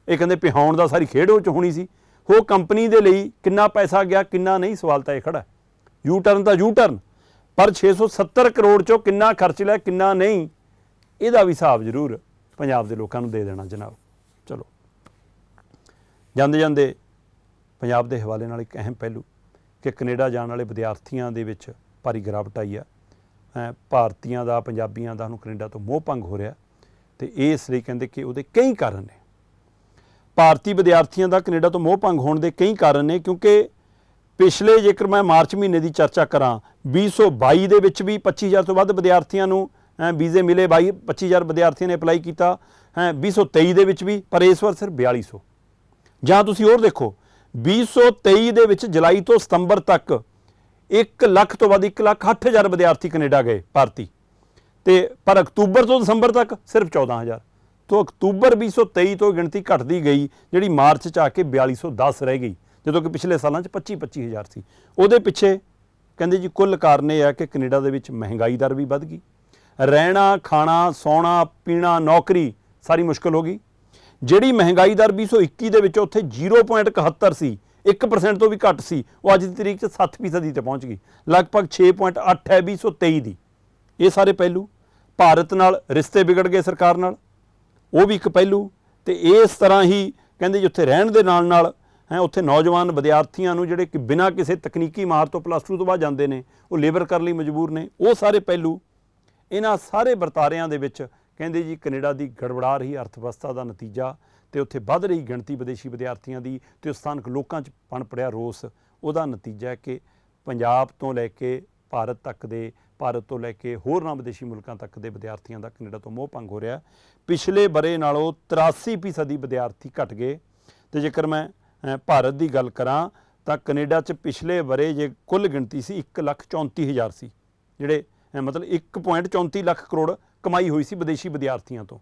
ਇਹ ਕਹਿੰਦੇ ਪਿਹਾਉਣ ਦਾ ਸਾਰੀ ਖੇਡ ਉਹ 'ਚ ਹੋਣੀ ਸੀ। ਉਹ ਕੰਪਨੀ ਦੇ ਲਈ ਕਿੰਨਾ ਪੈਸਾ ਗਿਆ, ਕਿੰਨਾ ਨਹੀਂ, ਸਵਾਲ ਤਾਂ ਇਹ ਖੜਾ ਯੂ ਟਰਨ ਤਾਂ ਯੂ ਟਰਨ ਪਰ 670 ਕਰੋੜ 'ਚੋਂ ਕਿੰਨਾ ਖਰਚ ਲਿਆ, ਕਿੰਨਾ ਨਹੀਂ, ਇਹਦਾ ਵੀ ਹਿਸਾਬ ਜ਼ਰੂਰ ਪੰਜਾਬ ਦੇ ਲੋਕਾਂ ਨੂੰ ਦੇ ਦੇਣਾ ਜਨਾਬ। ਚਲੋ। ਜਾਂਦੇ ਜਾਂਦੇ ਪੰਜਾਬ ਦੇ ਹਵਾਲੇ ਨਾਲ ਇੱਕ ਅਹਿਮ ਪਹਿਲੂ ਕਿ ਕੈਨੇਡਾ ਜਾਣ ਵਾਲੇ ਵਿਦਿਆਰਥੀਆਂ ਦੇ ਵਿੱਚ ਭਾਰੀ ਗਿਰਾਵਟ ਆਈ ਆ। ਭਾਰਤੀਆਂ ਦਾ, ਪੰਜਾਬੀਆਂ ਦਾ ਨੂੰ ਕੈਨੇਡਾ ਤੋਂ ਮੋਹ ਭੰਗ ਹੋ ਰਿਹਾ ਤੇ ਇਸ ਲਈ ਕਹਿੰਦੇ ਕਿ ਉਹਦੇ ਕਈ ਕਾਰਨ ਨੇ। ਭਾਰਤੀ ਵਿਦਿਆਰਥੀਆਂ ਦਾ ਕੈਨੇਡਾ ਤੋਂ ਮੋਹ ਭੰਗ ਹੋਣ ਦੇ ਕਈ ਕਾਰਨ ਨੇ ਕਿਉਂਕਿ ਪਿਛਲੇ ਜੇਕਰ ਮੈਂ ਮਾਰਚ ਮਹੀਨੇ ਦੀ ਚਰਚਾ ਕਰਾਂ 2022 ਦੇ ਵਿੱਚ ਵੀ 25000 ਤੋਂ ਵੱਧ ਵਿਦਿਆਰਥੀਆਂ ਨੂੰ ਅ, ਵੀਜ਼ੇ ਮਿਲੇ 22 25000 ਵਿਦਿਆਰਥੀਆਂ ਨੇ ਅਪਲਾਈ ਕੀਤਾ ਹੈ 2023 ਦੇ ਵਿੱਚ ਵੀ ਪਰ ਇਸ ਵਾਰ ਸਿਰਫ 4200 ਜਾਂ ਤੁਸੀਂ ਹੋਰ ਦੇਖੋ 2023 ਦੇ ਵਿੱਚ ਜੁਲਾਈ ਤੋਂ ਸਤੰਬਰ ਤੱਕ 1 ਲੱਖ ਤੋਂ ਵੱਧ 1 ਲੱਖ 8000 ਵਿਦਿਆਰਥੀ ਕੈਨੇਡਾ ਗਏ ਭਾਰਤੀ। ਤੇ ਪਰ ਅਕਤੂਬਰ ਤੋਂ ਦਸੰਬਰ ਤੱਕ ਸਿਰਫ 14000 ਤੋਂ ਅਕਤੂਬਰ 2023 ਤੋਂ ਗਿਣਤੀ ਘਟਦੀ ਗਈ, ਜਿਹੜੀ ਮਾਰਚ ਚ ਆ ਕੇ 4210 ਰਹਿ ਗਈ, ਜਦੋਂ ਕਿ ਪਿਛਲੇ ਸਾਲਾਂ ਚ 25 25000 ਸੀ। ਉਹਦੇ ਪਿੱਛੇ ਕਹਿੰਦੇ ਜੀ ਕੁੱਲ ਕਾਰਨ ਇਹ ਹੈ ਕਿ ਕੈਨੇਡਾ ਦੇ ਵਿੱਚ ਮਹਿੰਗਾਈ ਦਰ ਵੀ ਵੱਧ ਗਈ। ਰਹਿਣਾ, ਖਾਣਾ, ਸੌਣਾ, ਪੀਣਾ, ਨੌਕਰੀ ਸਾਰੀ ਮੁਸ਼ਕਲ ਹੋ ਗਈ। ਜਿਹੜੀ ਮਹਿੰਗਾਈ ਦਰ 2021 ਦੇ ਵਿੱਚ ਉੱਥੇ 0.71 ਸੀ 1% ਤੋਂ ਵੀ ਘੱਟ ਸੀ, ਉਹ ਅੱਜ ਦੀ ਤਰੀਕ 'ਚ 7% ਤੇ ਪਹੁੰਚ ਗਈ। ਲਗਭਗ 6.8 ਹੈ 2023 ਦੀ। ਇਹ ਸਾਰੇ ਪਹਿਲੂ ਭਾਰਤ ਨਾਲ ਰਿਸ਼ਤੇ ਵਿਗੜ ਗਏ ਸਰਕਾਰ ਨਾਲ। ਉਹ ਵੀ ਇੱਕ ਪਹਿਲੂ ਤੇ ਇਸ ਤਰ੍ਹਾਂ ਹੀ ਕਹਿੰਦੇ ਜੀ ਉੱਥੇ ਰਹਿਣ ਦੇ ਨਾਲ ਨਾਲ, ਹੈ, ਉੱਥੇ ਨੌਜਵਾਨ ਵਿਦਿਆਰਥੀਆਂ ਨੂੰ ਜਿਹੜੇ ਕਿ ਬਿਨਾਂ ਕਿਸੇ ਤਕਨੀਕੀ ਮਾਰ ਤੋਂ ਪਲੱਸ 2 ਤੋਂ ਬਾਅਦ ਜਾਂਦੇ ਨੇ, ਉਹ ਲੇਬਰ ਕਰਨ ਲਈ ਮਜਬੂਰ ਨੇ। ਉਹ ਸਾਰੇ ਪਹਿਲੂ ਇਹਨਾਂ ਸਾਰੇ ਵਰਤਾਰਿਆਂ ਦੇ ਵਿੱਚ ਕਹਿੰਦੇ ਜੀ ਕੈਨੇਡਾ ਦੀ ਗੜਬੜਾ ਰਹੀ ਅਰਥ ਵਿਵਸਥਾ ਦਾ ਨਤੀਜਾ ਤੇ ਉੱਥੇ ਵੱਧ ਰਹੀ ਗਿਣਤੀ ਵਿਦੇਸ਼ੀ ਵਿਦਿਆਰਥੀਆਂ ਦੀ ਤੇ ਸਥਾਨਕ ਲੋਕਾਂ 'ਚ ਪਣਪੜਿਆ ਰੋਸ। ਉਹਦਾ ਨਤੀਜਾ ਹੈ ਕਿ ਪੰਜਾਬ ਤੋਂ ਲੈ ਕੇ ਭਾਰਤ ਤੱਕ ਦੇ ਭਾਰਤ ਤੋਂ ਲੈ ਕੇ ਹੋਰਨਾਂ ਵਿਦੇਸ਼ੀ ਮੁਲਕਾਂ ਤੱਕ ਦੇ ਵਿਦਿਆਰਥੀਆਂ ਦਾ ਕੈਨੇਡਾ ਤੋਂ ਮੋਹ ਭੰਗ ਹੋ ਰਿਹਾ ਪਿਛਲੇ ਬਰੇ ਨਾਲੋਂ 83% ਵਿਦਿਆਰਥੀ ਘਟ ਗਏ। ਤੇ ਜੇਕਰ ਮੈਂ ਭਾਰਤ ਦੀ ਗੱਲ ਕਰਾਂ ਤਾਂ ਕੈਨੇਡਾ 'ਚ ਪਿਛਲੇ ਬਰੇ ਜੇ ਕੁੱਲ ਗਿਣਤੀ ਸੀ 134000 ਸੀ ਜਿਹੜੇ ਅ, ਮਤਲਬ 1.34 ਲੱਖ ਕਰੋੜ ਕਮਾਈ ਹੋਈ ਸੀ ਵਿਦੇਸ਼ੀ ਵਿਦਿਆਰਥੀਆਂ ਤੋਂ।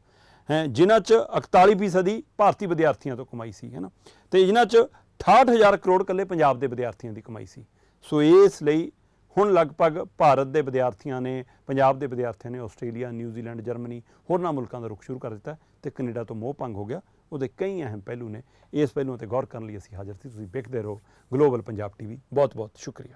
ਹੈ ਜਿਨ੍ਹਾਂ 'ਚ 41% ਭਾਰਤੀ ਵਿਦਿਆਰਥੀਆਂ ਤੋਂ ਕਮਾਈ ਸੀ ਹੈ ਨਾ? ਤੇ ਜਿਨ੍ਹਾਂ 'ਚ 68000 ਕਰੋੜ ਕੱਲੇ ਪੰਜਾਬ ਦੇ ਵਿਦਿਆਰਥੀਆਂ ਦੀ ਕਮਾਈ ਸੀ। ਸੋ ਇਸ ਲਈ ਹੁਣ ਲਗਭਗ ਭਾਰਤ ਦੇ ਵਿਦਿਆਰਥੀਆਂ ਨੇ, ਪੰਜਾਬ ਦੇ ਵਿਦਿਆਰਥੀਆਂ ਨੇ, ਆਸਟ੍ਰੇਲੀਆ, ਨਿਊਜ਼ੀਲੈਂਡ, ਜਰਮਨੀ, ਹੋਰਨਾਂ ਮੁਲਕਾਂ ਦਾ ਰੁਖ ਸ਼ੁਰੂ ਕਰ ਦਿੱਤਾ ਤੇ ਕੈਨੇਡਾ ਤੋਂ ਮੋਹ ਭੰਗ ਹੋ ਗਿਆ। ਉਹਦੇ ਕਈ ਅਹਿਮ ਪਹਿਲੂ ਨੇ। ਇਸ ਪਹਿਲੂਆਂ ਤੇ ਗੌਰ ਕਰਨ ਲਈ ਅਸੀਂ ਹਾਜ਼ਰ ਸੀ। ਤੁਸੀਂ ਵੇਖਦੇ ਰਹੋ ਗਲੋਬਲ ਪੰਜਾਬ ਟੀਵੀ। ਬਹੁਤ ਬਹੁਤ ਸ਼ੁਕਰੀਆ।